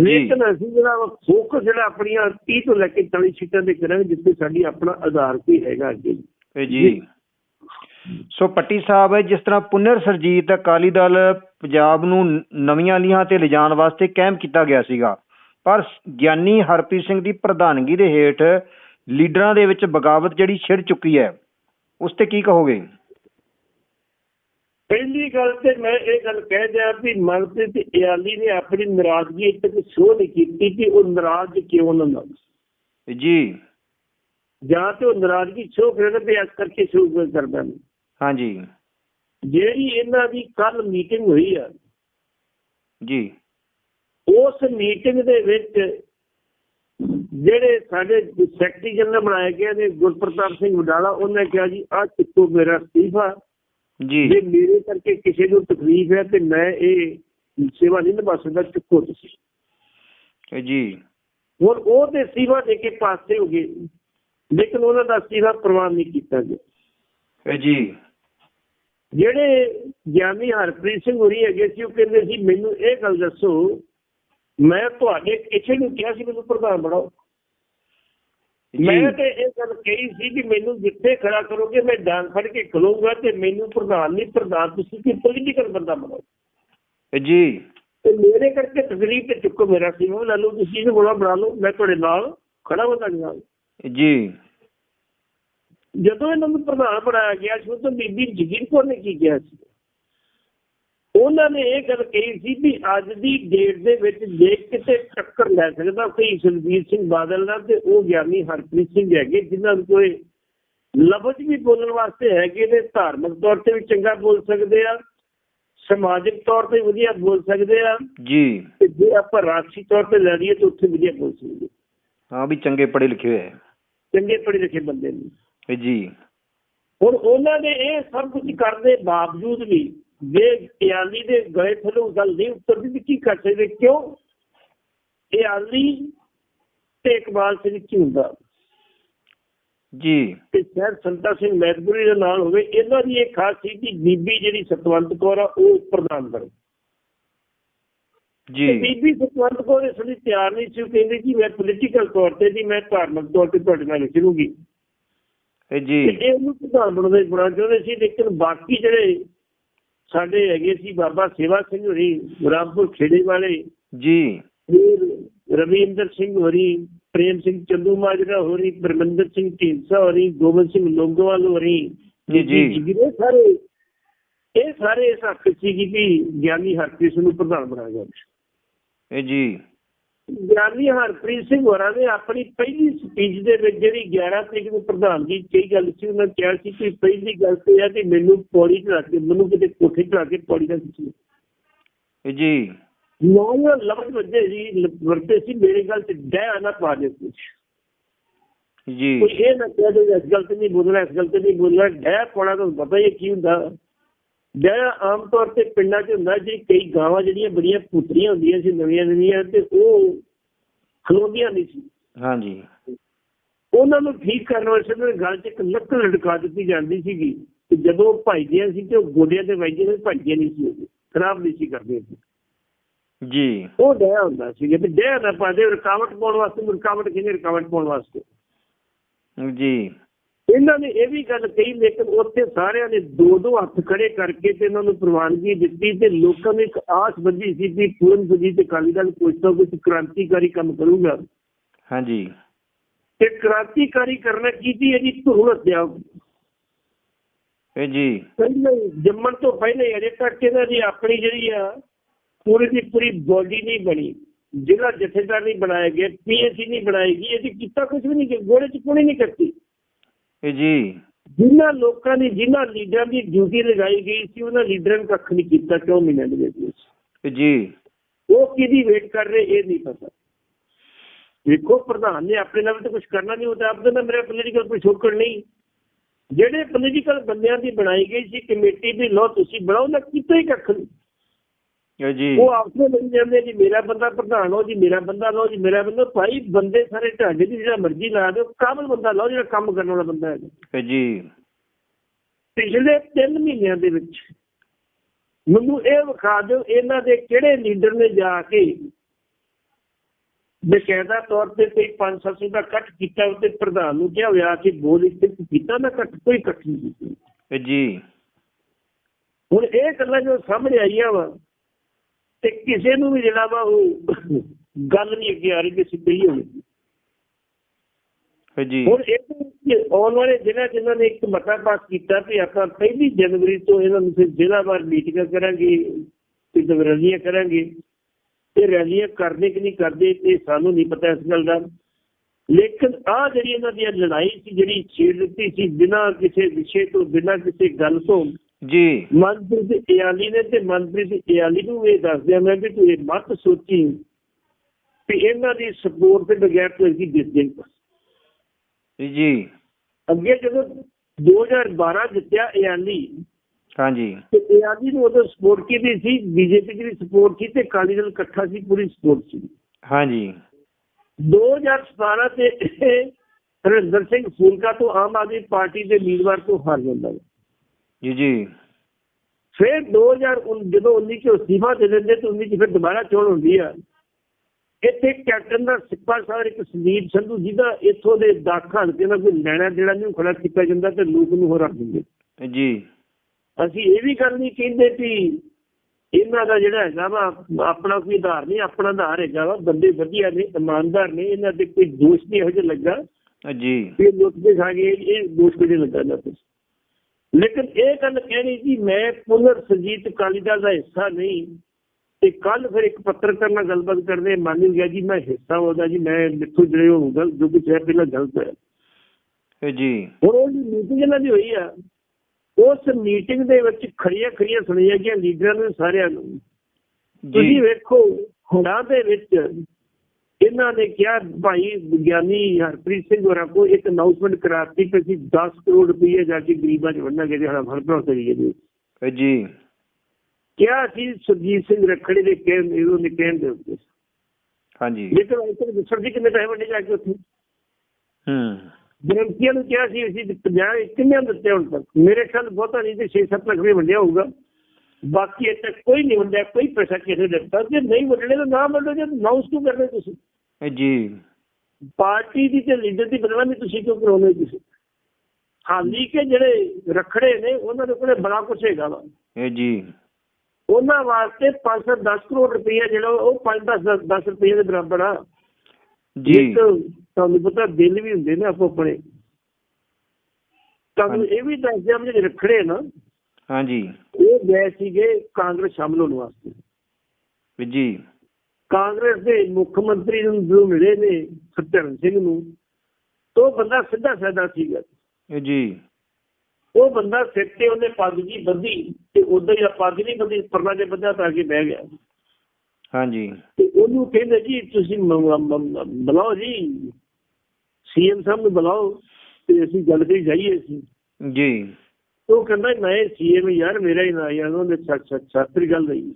ਲੇਕਿਨ ਅਸੀਂ ਜਿਹੜਾ ਫੋਕਸ ਜਿਹੜਾ ਆਪਣੀਆਂ 30 ਤੋਂ ਲੈ ਕੇ 40 ਸੀਟਾਂ ਤੇ ਕਰਾਂਗੇ ਜਿੱਥੇ ਸਾਡੀ ਆਪਣਾ ਆਧਾਰ ਕੋਈ ਹੈਗਾ ਅੱਗੇ। ਜੀ। ਸੋ ਪੱਟੀ ਸਾਹਿਬ ਜਿਸ ਤਰ੍ਹਾਂ ਪੁਨਰ ਸਰਜੀਤ ਅਕਾਲੀ ਦਲ ਪੰਜਾਬ ਨੂੰ ਨਵੀਆਂ ਲੀਹਾਂ ਤੇ ਲਿਜਾਣ ਵਾਸਤੇ ਕਾਇਮ ਕੀਤਾ ਗਿਆ ਸੀਗਾ। ਪਰ ਗਿਆਨੀ ਹਰਪ੍ਰੀਤ ਸਿੰਘ ਦੀ ਪ੍ਰਧਾਨਗੀ ਦੇ ਹੇਠ ਲੀਡਰਾਂ ਦੇ ਵਿੱਚ ਬਗਾਵਤ ਜਿਹੜੀ ਛਿੜ ਚੁੱਕੀ ਹੈ। ਉਸ ਤੇ ਕੀ ਕਹੋਗੇ? ਪਹਿਲੀ ਗੱਲ ਤੇ ਮੈਂ ਇਹ ਗੱਲ ਕਹਿ ਦਿਆਂ ਵੀ ਮਨਪ੍ਰੀਤ ਇਆਲੀ ਨੇ ਆਪਣੀ ਨਾਰਾਜ਼ਗੀ ਤੱਕ ਸ਼ੋਅ ਨਹੀਂ ਕੀਤੀ ਕਿ ਉਹ ਨਾਰਾਜ਼ ਕਿਉਂ ਨਾ ਜੀ। ਜਾਂ ਤੇ ਉਹ ਨਾਰਾਜ਼ਗੀ ਸ਼ੋਅ ਕਰੇ ਤੇ ਇਸ ਕਰਕੇ ਸ਼ੋਅ ਕਰਦਾ। ਨਹੀਂ ਹਾਂਜੀ। ਜਿਹੜੀ ਇਹਨਾਂ ਦੀ ਕੱਲ ਮੀਟਿੰਗ ਹੋਈ ਆ ਜੀ। ਉਸ ਮੀਟਿੰਗ ਦੇ ਵਿੱਚ ਜਿਹੜੇ ਸਾਡੇ ਸੈਕਟਰੀ ਜਨਰਲ ਬਣਾਏ ਗਏ ਨੇ ਗੁਰਪ੍ਰਤਾਪ ਸਿੰਘ ਵਡਾਲਾ ਉਹਨੇ ਕਿਹਾ ਜੀ ਆ ਚੁੱਕੋ ਮੇਰਾ ਅਸਤੀਫਾ। ਜੀ। ਜੇ ਮੇਰੇ ਕਰਕੇ ਕਿਸੇ ਨੂੰ ਤਕਲੀਫ ਹੈ ਤੇ ਮੈਂ ਇਹ ਸੇਵਾ ਨਹੀਂ ਨਿਭਾ ਸਕਦਾ ਚੁੱਕੋ ਤੁਸੀਂ। ਜੀ। ਹੁਣ ਉਹ ਤੇ ਅਸਤੀਫਾ ਦੇ ਕੇ ਪਾਸੇ ਹੋ ਗਏ ਲੇਕਿਨ ਉਹਨਾਂ ਦਾ ਅਸਤੀਫਾ ਪ੍ਰਵਾਨ ਨਹੀਂ ਕੀਤਾ ਗਿਆ। ਜੀ। ਜਿਹੜੇ ਗਿਆਨੀ ਹਰਪ੍ਰੀਤ ਸਿੰਘ ਹੋਰੀ ਹੈਗੇ ਸੀ ਉਹ ਕਹਿੰਦੇ ਸੀ ਮੈਨੂੰ ਇਹ ਗੱਲ ਦੱਸੋ ਮੈਂ ਤੁਹਾਡੇ ਕਿਸੇ ਨੂੰ ਕਿਹਾ ਸੀ ਮੈਨੂੰ ਪ੍ਰਧਾਨ ਬਣਾਓ। ਮੈਂ ਤੇ ਇਹ ਗੱਲ ਕਹੀ ਸੀ ਕਿ ਮੈਨੂੰ ਜਿੱਥੇ ਖੜਾ ਕਰੋਗੇ ਮੈਂ ਡਾਂਗ ਫੜ ਕੇ ਖਲੋਊਂਗਾ ਤੇ ਮੈਨੂੰ ਪ੍ਰਧਾਨ ਨਹੀਂ ਪ੍ਰਧਾਨ ਤੁਸੀਂ ਕਿ ਪੋਲੀਟੀਕਲ ਬੰਦਾ ਬਣਾਓ। ਜੀ। ਤੇ ਮੇਰੇ ਕਰਕੇ ਤਕਲੀਫ ਤੇ ਚੁੱਕੋ ਮੇਰਾ ਸੀ। ਉਹ ਲੈ ਲਓ ਤੁਸੀਂ ਇਹਨੂੰ ਬੜਾ ਬਣਾ ਲਓ ਮੈਂ ਤੁਹਾਡੇ ਨਾਲ ਖੜਾ ਬੰਦਾ ਨਾਲ। ਜੀ। ਜਦੋਂ ਇਹਨਾਂ ਨੂੰ ਪ੍ਰਧਾਨ ਬਣਾਇਆ ਗਿਆ ਸੀ ਉਦੋਂ ਬੀਬੀ ਜਗੀਰ ਕੌਰ ਨੇ ਕੀ ਕਿਹਾ ਸੀ? ਉਹਨਾਂ ਨੇ ਇਹ ਗੱਲ ਕਹੀ ਸੀ ਵੀ ਅੱਜ ਦੀ ਡੇਟ ਦੇ ਵਿੱਚ ਜੇ ਕਿਤੇ ਟੱਕਰ ਲੈ ਸਕਦਾ ਕੋਈ ਸੁਖਬੀਰ ਸਿੰਘ ਬਾਦਲ ਨਾਲ ਤੇ ਉਹ ਗਿਆਨੀ ਹਰਪ੍ਰੀਤ ਸਿੰਘ ਹੈਗੇ ਜਿਨ੍ਹਾਂ ਨੂੰ ਕੋਈ ਲਫ਼ਜ਼ ਵੀ ਬੋਲਣ ਵਾਸਤੇ ਹੈਗੇ ਨੇ ਧਾਰਮਿਕ ਤੌਰ ਤੇ ਵੀ ਚੰਗਾ ਬੋਲ ਸਕਦੇ ਆ ਸਮਾਜਿਕ ਤੌਰ ਤੇ ਵਧੀਆ ਬੋਲ ਸਕਦੇ ਆ ਜੀ। ਤੇ ਜੇ ਆਪਾਂ ਰਾਜਸੀ ਤੌਰ ਤੇ ਲੈ ਲਈਏ ਤਾਂ ਉੱਥੇ ਵਧੀਆ ਬੋਲ ਸਕਦੇ ਹਾਂ ਵੀ ਚੰਗੇ ਪੜ੍ਹੇ ਲਿਖੇ ਹੋਏ ਚੰਗੇ ਪੜ੍ਹੇ ਲਿਖੇ ਬੰਦੇ ਨੇ। ਜੀ। ਹੁਣ ਉਹਨਾਂ ਨੇ ਇਹ ਸਭ ਕੁਝ ਕਰਦੇ ਬਾਵਜੂਦ ਵੀ ਜੇ ਇਆਲੀ ਦੇ ਗਲੇ ਥੱਲੋਂ ਗੱਲ ਨਹੀਂ ਉਤਰਦੀ ਤਾਂ ਕੀ ਕਰ ਸਕਦੇ ਕਿਉਂ? ਇਆਲੀ ਤੇ ਇਕਬਾਲ ਸਿੰਘ ਕੀ ਹੁੰਦਾ? ਜੀ। ਤੇ ਸ਼ਹਿਰ ਸੰਤਾ ਸਿੰਘ ਮੈਦਪੁਰੀ ਦੇ ਨਾਲ ਹੋਵੇ ਇਹਨਾਂ ਦੀ ਇਹ ਖਾਸ ਸੀ ਕਿ ਬੀਬੀ ਜਿਹੜੀ ਸਤਵੰਤ ਕੌਰ ਆ ਉਹ ਪ੍ਰਦਾਨ ਕਰੇ ਜੀ। ਬੀਬੀ ਸਤਵੰਤ ਕੌਰ ਇਸ ਲਈ ਤਿਆਰ ਨਹੀਂ ਸੀ ਕਹਿੰਦੀ ਕਿ ਮੈਂ ਪੋਲੀਟੀਕਲ ਤੌਰ ਤੇ ਜੀ ਮੈਂ ਧਾਰਮਿਕ ਤੌਰ ਤੇ ਤੁਹਾਡੇ ਨਾਲ ਇਹ ਜੀ। ਇਹ ਉਹਨੂੰ ਪ੍ਰਧਾਨ ਬਣਾਉਣੇ ਬਣਾ ਚਾਹੁੰਦੇ ਸੀ ਲੇਕਿਨ ਬਾਕੀ ਜਿਹੜੇ ਸਾਡੇ ਹੈਗੇ ਸੀ ਬਾਬਾ ਸੇਵਾ ਸਿੰਘ ਹੋਰੀ ਰਾਮਪੁਰ ਖੇੜੇ ਵਾਲੇ ਜੀ। ਰਵਿੰਦਰ ਸਿੰਘ ਹੋਰੀ ਪ੍ਰੇਮ ਸਿੰਘ ਚੰਦੂ ਮਾਜਰਾ ਹੋਰੀ ਪਰਮਿੰਦਰ ਸਿੰਘ ਢੀਂਸਾ ਹੋਰੀ ਗੋਬਿੰਦ ਸਿੰਘ ਲੋਂਗੋਵਾਲ ਹੋਰੀ ਜੀ, ਜੀ। ਇਹ ਸਾਰੇ ਇਹ ਸਾਰੇ ਇਸ ਹੱਕ ਸੀ ਕਿ ਗਿਆਨੀ ਹਰਪ੍ਰੀਤ ਨੂੰ ਪ੍ਰਧਾਨ ਬਣਾਇਆ ਜਾਵੇ। ਇਹ ਜੀ। ਗਿਆਨੀ ਹਰਪ੍ਰੀਤ ਸਿੰਘ ਹੋਰਾਂ ਨੇ ਆਪਣੀ ਪਹਿਲੀ ਸਪੀਚ ਦੇ ਵਿੱਚ ਜਿਹੜੀ 11 ਤਰੀਕ ਨੂੰ ਪ੍ਰਧਾਨਗੀ ਕਈ ਗੱਲ ਸੀ ਉਹਨਾਂ ਕਿਹਾ ਸੀ ਕਿ ਪਹਿਲੀ ਗੱਲ ਤੇ ਹੈ ਕਿ ਮੈਨੂੰ ਪੌੜੀ ਚੜਾ ਕੇ ਮੈਨੂੰ ਕਿਤੇ ਕੋਠੇ ਚੜਾ ਕੇ ਪੌੜੀ ਦਾ ਖਿੱਚੀ। ਇਹ ਜੀ। ਨੌਂ ਲਫ਼ਜ਼ ਵੱਜੇ ਜੀ ਵਰਤੇ ਸੀ ਮੇਰੀ ਗੱਲ ਤੇ ਡੈ ਨਾ ਪਾ ਦੇ ਕੁਛ। ਜੀ। ਕੋਈ ਇਹ ਨਾ ਕਹਿ ਇਸ ਗੱਲ ਤੇ ਨਹੀਂ ਬੋਲਣਾ ਇਸ ਗੱਲ ਤੇ ਨਹੀਂ ਬੋਲਣਾ ਡੈ ਪਾਉਣਾ ਤਾਂ ਪਤਾ ਹੈ ਕੀ ਹੁੰਦਾ। ਡੈ ਆਮ ਤੌਰ ਤੇ ਪਿੰਡਾਂ 'ਚ ਹੁੰਦਾ ਜੀ ਕਈ ਗਾਵਾਂ ਜਿਹੜੀਆਂ ਬੜੀਆਂ ਪੁੱਤਰੀਆਂ ਹੁੰਦੀਆਂ ਸੀ ਨਵੀਆਂ ਨਵੀਆਂ ਤੇ ਉਹ ਖਲੋਂਦੀਆਂ ਨਹੀਂ ਸੀ। ਹਾਂਜੀ। ਉਹਨਾਂ ਨੂੰ ਠੀਕ ਕਰਨ ਵਾਸਤੇ ਉਹਨਾਂ ਦੀ ਗੱਲ 'ਚ ਇੱਕ ਲੱਕੜ ਲਟਕਾ ਦਿੱਤੀ ਜਾਂਦੀ ਸੀਗੀ। ਤੇ ਜਦੋਂ ਉਹ ਭਜਦੀਆਂ ਸੀ ਤੇ ਉਹ ਗੋਡਿਆਂ ਤੇ ਵੱਜਦੀਆਂ ਸੀ ਭਜਦੀਆਂ ਨਹੀਂ ਸੀ ਉਹ ਖਰਾਬ ਨਹੀਂ ਸੀ ਕਰਦੇ ਸੀ ਜੀ। ਉਹ ਡਿਆ ਹੁੰਦਾ ਸੀ। ਕਿ ਡਿਆ ਨਾ ਪਾਦੇ ਰੁਕਾਵਟ ਪਾਉਣ ਵਾਸਤੇ ਰੁਕਾਵਟ ਕਿਹਨੇ ਰੁਕਾਵਟ ਪਾਉਣ ਵਾਸਤੇ? ਜੀ। ਇਹਨਾਂ ਨੇ ਇਹ ਵੀ ਗੱਲ ਕਹੀ ਲੇਕਿਨ ਉੱਥੇ ਸਾਰਿਆਂ ਨੇ ਦੋ ਦੋ ਹੱਥ ਖੜੇ ਕਰਕੇ ਤੇ ਇਹਨਾਂ ਨੂੰ ਪ੍ਰਵਾਨਗੀ ਦਿੱਤੀ ਤੇ ਲੋਕਾਂ ਨੂੰ ਇੱਕ ਆਸ ਬੱਝੀ ਸੀ ਕਿ ਪੂਰਨ ਸੁਜੀ ਤੇ ਕਾਲੀ ਦਲ ਕੁਝ ਨਾ ਕੁਝ ਕ੍ਰਾਂਤੀਕਾਰੀ ਕੰਮ ਕਰੂਗਾ। ਹਾਂਜੀ। ਤੇ ਕ੍ਰਾਂਤੀਕਾਰੀ ਕਰਨਾ ਕੀਤੀ ਜੀ ਧਰੂਣ ਹੱਤਿਆ ਇਹ ਜੀ। ਪਹਿਲਾਂ ਜੰਮਣ ਤੋਂ ਪਹਿਲਾਂ ਅਜੇ ਤੱਕ ਇਹਨਾਂ ਦੀ ਆਪਣੀ ਜਿਹੜੀ ਆ ਪੂਰੀ ਦੀ ਪੂਰੀ ਬੋਡੀ ਨਹੀਂ ਬਣੀ। ਜ਼ਿਲ੍ਹਾ ਜਥੇਦਾਰ ਨਹੀਂ ਬਣਾਇਆ ਗਿਆ ਪੀਐਸਸੀ ਨਹੀਂ ਬਣਾਈ ਗਈ। ਇਹਦੀ ਕੀਤਾ ਕੁਝ ਵੀ ਨਹੀਂ ਗੋੜੇ ਚ ਪੁਣੀ ਨਹੀਂ ਕਰਤੀ ਜੀ। ਜਿਨ੍ਹਾਂ ਲੋਕਾਂ ਨੇ ਜਿਨ੍ਹਾਂ ਲੀਡਰਾਂ ਦੀ ਡਿਊਟੀ ਲਗਾਈ ਗਈ ਸੀ ਉਹਨਾਂ ਲੀਡਰਾਂ ਨੇ ਕੱਖ ਨਹੀਂ ਕੀਤਾ ਕਿਉਂ ਮਹੀਨਿਆਂ ਦੇ ਵਿੱਚ? ਜੀ। ਉਹ ਕਿਹਦੀ ਵੇਟ ਕਰ ਰਹੇ ਇਹ ਨਹੀਂ ਪਤਾ। ਵੇਖੋ ਪ੍ਰਧਾਨ ਨੇ ਆਪਣੇ ਨਾਲ ਤਾਂ ਕੁਝ ਕਰਨਾ ਨਹੀਂ ਹੁੰਦਾ ਆਪਦੇ ਨਾਲ ਮੇਰਾ ਪੋਲੀਟੀਕਲ ਕੋਈ ਸ਼ੋਕੜ ਨਹੀਂ। ਜਿਹੜੇ ਪੋਲੀਟੀਕਲ ਬੰਦਿਆਂ ਦੀ ਬਣਾਈ ਗਈ ਸੀ ਕਮੇਟੀ ਵੀ ਲੋ ਤੁਸੀਂ ਬਣਾਓ ਨਾ ਕੀਤਾ ਹੀ ਕੱਖ ਨਹੀਂ। ਜੀ। ਉਹ ਆਪਸ ਮਿਲ ਜਾਂਦੇ ਜੀ ਮੇਰਾ ਬੰਦਾ ਪ੍ਰਧਾਨ ਹੋ ਜੀ ਮੇਰਾ ਬੰਦਾ ਲਓ ਜੀ ਮੇਰਾ ਬੰਦਾ ਭਾਈ ਬੰਦੇ ਸਾਰੇ ਢਾਡੇ ਦੀ ਜਿਹੜਾ ਮਰਜ਼ੀ ਲਾ ਦਿਓ ਕਾਬਲ ਬੰਦਾ ਲਓ ਜਿਹੜਾ ਕੰਮ ਕਰਨ ਵਾਲਾ ਬੰਦਾ ਹੈ ਜੀ। ਪਿਛਲੇ 3 ਮਹੀਨਿਆਂ ਦੇ ਵਿੱਚ ਮੈਨੂੰ ਇਹ ਵਿਖਾ ਦਿਓ ਇਹਨਾਂ ਦੇ ਕਿਹੜੇ ਲੀਡਰ ਨੇ ਜਾ ਕੇ ਬਕਾਇਦਾ ਤੌਰ ਤੇ ਕੋਈ 500 ਦਾ ਕੱਟ ਕੀਤਾ ਉੱਤੇ ਪ੍ਰਧਾਨ ਨੂੰ ਕਿਹਾ ਹੋਇਆ ਕਿ ਬੋਲ ਇੱਥੇ ਕੀਤਾ ਨਾ ਕੱਟ ਕੋਈ ਕੱਟ ਨਹੀਂ ਜੀ। ਹੁਣ ਇਹ ਗੱਲਾਂ ਜੋ ਸਾਹਮਣੇ ਆਈਆਂ ਵਾ ਤੇ ਕਿਸੇ ਨੂੰ ਵੀ ਜਿਹੜਾ ਵਾ ਉਹ ਗੱਲ ਨਹੀਂ ਅੱਗੇ ਆ ਰਹੀ ਕਿ ਸਿੱਧੀ ਹੋਣੀ। ਇਹ ਜੀ। ਹੁਣ ਇਹ ਆਉਣ ਵਾਲੇ ਦਿਨਾਂ ਇਹਨਾਂ ਨੇ ਇੱਕ ਮਤਾ ਪਾਸ ਕੀਤਾ ਕਿ ਆਪਾਂ ਪਹਿਲੀ ਜਨਵਰੀ ਤੋਂ ਇਹਨਾਂ ਨੂੰ ਫਿਰ ਜ਼ਿਲ੍ਹਾਵਾਰ ਮੀਟਿੰਗਾਂ ਕਰਾਂਗੇ ਤੇ ਰੈਲੀਆਂ ਕਰਾਂਗੇ ਤੇ ਰੈਲੀਆਂ ਕਰਦੇ ਕਿ ਨਹੀਂ ਕਰਦੇ ਤੇ ਸਾਨੂੰ ਨਹੀਂ ਪਤਾ ਇਸ ਗੱਲ ਦਾ। ਲੇਕਿਨ ਆ ਜਿਹੜੀ ਇਹਨਾਂ ਦੀ ਲੜਾਈ ਸੀ ਜਿਹੜੀ ਛੇੜ ਦਿੱਤੀ ਸੀ ਬਿਨਾਂ ਕਿਸੇ ਵਿਸ਼ੇ ਤੋਂ ਬਿਨਾਂ ਕਿਸੇ ਗੱਲ ਤੋਂ ਜੀ। ਮਨਪ੍ਰੀਤ ਇਆਲੀ ਨੇ ਤੇ ਮਨਪ੍ਰੀਤ ਇਆਲੀ ਨੂੰ ਇਹ ਦੱਸ ਦਿਆਂ ਮੈਂ ਵੀ ਤੂੰ ਇਹ ਮਤ ਸੋਚੀ ਕਿ ਇਹਨਾਂ ਦੀ ਸਪੋਰਟ ਦੇ ਬਗੈਰ ਤੂੰ ਇਸਦੀ ਜਿੱਤ ਜਾਈਂ ਜੀ। ਅੱਗੇ ਜਦੋਂ 2012 ਜਿੱਤਿਆ ਇਆਲੀ ਹਾਂਜੀ। ਤੇ ਇਆਲੀ ਨੂੰ ਉਦੋਂ ਸਪੋਰਟ ਕੀਤੀ ਸੀ ਬੀਜੇਪੀ ਦੀ ਸਪੋਰਟ ਸੀ ਤੇ ਕਾਲੀ ਦਲ ਇਕੱਠਾ ਸੀ ਪੂਰੀ ਸਪੋਰਟ ਸੀ। ਹਾਂਜੀ। 2017 ਤੇ ਹਰਿੰਦਰ ਸਿੰਘ ਫੂਲਕਾ ਤੋਂ ਆਮ ਆਦਮੀ ਪਾਰਟੀ ਦੇ ਉਮੀਦਵਾਰ ਤੋਂ ਹਾਰ ਜਾਂਦਾ ਹੈ। ਜੀ ਜੀ। ਫਿਰ 2019 ਜਦੋਂ 19 ਚ ਅਸਤੀਫਾ ਦੇ ਦਿੰਦੇ ਤੇ 19 ਚ ਫਿਰ ਦੁਬਾਰਾ ਚੋਣ ਹੁੰਦੀ ਆ। ਇੱਥੇ ਕੈਪਟਨ ਦਾ ਸਿੱਪਾ ਸਾਹਿਬ ਇੱਕ ਸੰਦੀਪ ਸੰਧੂ ਜਿਹਦਾ ਇੱਥੋਂ ਦੇ ਦਾਖਾ ਹਲਕੇ ਨਾਲ ਕੋਈ ਲੈਣਾ ਜਿਹੜਾ ਨਹੀਂ ਖੜਾ ਕੀਤਾ ਜਾਂਦਾ ਤੇ ਲੋਕ ਨੂੰ ਹੋ ਰੱਖ ਦਿੰਦੇ। ਇਹ ਜੀ। ਅਸੀਂ ਇਹ ਵੀ ਗੱਲ ਨਹੀਂ ਕਹਿੰਦੇ ਕਿ ਇਹਨਾਂ ਦਾ ਜਿਹੜਾ ਹੈਗਾ ਵਾ ਆਪਣਾ ਕੋਈ ਆਧਾਰ ਨਹੀਂ ਆਪਣਾ ਆਧਾਰ ਹੈਗਾ ਵਾ ਬੰਦੇ ਵਧੀਆ ਨੇ ਇਮਾਨਦਾਰ ਨੇ ਇਹਨਾਂ ਦੇ ਕੋਈ ਦੋਸ਼ ਨਹੀਂ ਇਹੋ ਜਿਹਾ ਲੱਗਾ। ਇਹ ਜੀ ਕਿ ਲੋਕ ਦੇ ਖਾਗੇ ਇਹ ਦੋਸ਼ ਕਿਹੜੇ ਲੱਗਾ ਨਾ ਤੇ? ਲੇਕਿਨ ਇਹ ਗੱਲ ਕਹਿਣੀ ਜੀ ਮੈਂ ਪੁਨਰ ਸੁਰਜੀਤ ਅਕਾਲੀ ਦਲ ਦਾ ਹਿੱਸਾ ਨਹੀਂ ਤੇ ਕੱਲ ਫਿਰ ਇੱਕ ਪੱਤਰਕਾਰ ਨਾਲ ਗੱਲਬਾਤ ਕਰਦੇ ਮੰਨ ਗਿਆ ਜੀ ਮੈਂ ਹਿੱਸਾ ਉਹਦਾ ਜੀ ਮੈਂ ਮਿੱਥੋਂ ਜਿਹੜੇ ਉਹ ਗਲ ਜੋ ਕੁਝ ਹੈ ਪਹਿਲਾਂ ਗਲਤ ਹੈ ਜੀ। ਹੁਣ ਉਹ ਮੀਟਿੰਗ ਇਹਨਾਂ ਦੀ ਹੋਈ ਆ। ਉਸ ਮੀਟਿੰਗ ਦੇ ਵਿੱਚ ਖੜੀਆਂ ਖੜੀਆਂ ਸੁਣੀਆਂ ਗਈਆਂ ਲੀਡਰਾਂ ਨੂੰ ਸਾਰਿਆਂ ਨੂੰ। ਤੁਸੀਂ ਜੀ ਵੇਖੋ ਹੁਣਾਂ ਦੇ ਵਿੱਚ ਇਹਨਾਂ ਨੇ ਕਿਹਾ ਭਾਈ ਵਿਗਿਆਨੀ ਹਰਪ੍ਰੀਤ ਸਿੰਘ ਹੋਰਾਂ ਕੋ ਇੱਕ ਅਨਾਉਂਸਮੈਂਟ ਕਰਾਤੀ ਕਿ ਅਸੀਂ 10 ਕਰੋੜ ਰੁਪਏ ਜਾ ਕੇ ਗਰੀਬਾਂ 'ਚ ਵੰਡਾਂਗੇ ਜਿਹੜਾ ਕਰੀਏ ਜੀ। ਇਹ ਜੀ। ਕਿਹਾ ਅਸੀਂ ਸੁਰਜੀਤ ਸਿੰਘ ਰੱਖੜੀ ਦੇ ਕਹਿਣ ਇਹੋ ਨੇ ਕਹਿਣ ਦੇ ਉੱਤੇ। ਹਾਂਜੀ। ਲੇਕਿਨ ਤੱਕ ਦੱਸਣ ਦੀ ਕਿੰਨੇ ਪੈਸੇ ਵੰਡੇ ਜਾ ਕੇ ਉੱਥੇ। ਹੂੰ। ਗਰੰਟੀਆਂ ਨੂੰ ਕਿਹਾ ਸੀ ਅਸੀਂ 50 ਕਿੰਨੇ ਦਿੱਤੇ ਹੁਣ ਤੱਕ? ਮੇਰੇ ਖਿਆਲ ਬਹੁਤਾ ਨਹੀਂ ਤੇ 6-7 ਲੱਖ ਰੁਪਏ ਵੰਡਿਆ ਹੋਊਗਾ। ਬਾਕੀ ਇੱਥੇ ਕੋਈ ਨਹੀਂ ਵੰਡਿਆ ਕੋਈ ਪੈਸਾ ਕਿਸੇ ਨੇ ਦਿੱਤਾ। ਜੇ ਨਹੀਂ ਵੰਡਣੇ ਤਾਂ ਨਾ ਵੰਡੋ ਜੇ ਅਨਾਉਂਸ ਕਿਉਂ ਕਰਦੇ ਤੁਸੀਂ? ਜੀ। ਪਾਰਟੀ ਦੀ ਤੇ ਲੀਡਰ ਦੀ ਬਦਨਾਮੀ ਤੁਸੀਂ ਕਿਉਂ ਕਰਾਉਂਦੇ ਤੁਸੀਂ ਹਾਲੀ ਕੇ ਜਿਹੜੇ ਰਖੜੇ ਨੇ ਉਹਨਾਂ ਦੇ ਕੋਲੇ ਬੜਾ ਕੁਛ ਹੈਗਾ ਵਾ। ਜੀ। ਉਹਨਾਂ ਵਾਸਤੇ 510 ਕਰੋੜ ਰੁਪਏ ਜਿਹੜਾ ਉਹ 5-10 10 ਰੁਪਏ ਦੇ ਬਰਾਬਰ ਆ। ਜੀ। ਤੁਹਾਨੂੰ ਪਤਾ ਬਿੱਲ ਵੀ ਹੁੰਦੇ ਨੇ ਆਪੋ ਆਪਣੇ ਤੁਹਾਨੂੰ। ਇਹ ਵੀ ਦੱਸ ਦਿਆਂ ਜਿਹੜੇ ਰਖੜੇ ਨਾ ਹਾਂਜੀ। ਇਹ ਗਏ ਸੀਗੇ ਕਾਂਗਰਸ ਸ਼ਾਮਲ ਹੋਣ ਵਾਸਤੇ। ਜੀ। ਕਾਂਗਰਸ ਦੇ ਮੁੱਖ ਮੰਤਰੀ ਨੂੰ ਜੋ ਮਿਲੇ ਨੇ ਸਤਿਆਰਨ ਸਿੰਘ ਨੂੰ ਤੋਂ ਬੰਦਾ ਸਿੱਧਾ ਸਾਦਾ ਸੀਗਾ। ਜੀ। ਉਹ ਬੰਦਾ ਸਿਰ ਤੇ ਉਹਨੇ ਪੱਗ ਜੀ ਬੱਧੀ ਤੇ ਉਦੋਂ ਹੀ ਪੱਗ ਨਹੀਂ ਬੱਧੀ ਪਰਨਾ ਦੇ ਬੰਦਾ ਤਾਂ ਕੇ ਬਹਿ ਗਿਆ। ਹਾਂਜੀ। ਤੇ ਉਹਨੂੰ ਕਹਿੰਦੇ ਜੀ ਤੁਸੀਂ ਬੁਲਾਓ ਜੀ। ਸੀਐਮ ਸਾਹਿਬ ਨੂੰ ਬੁਲਾਓ ਤੇ ਅਸੀਂ ਗੱਲ ਕਰੀ ਜਾਈਏ ਜੀ। ਉਹ ਕਹਿੰਦਾ ਮੈਂ ਸੀਐਮ ਯਾਰ ਮੇਰਾ ਹੀ ਨਾਂ ਯਾਰ ਉਹਨੇ ਸੱਚ ਗੱਲ ਨਹੀਂ।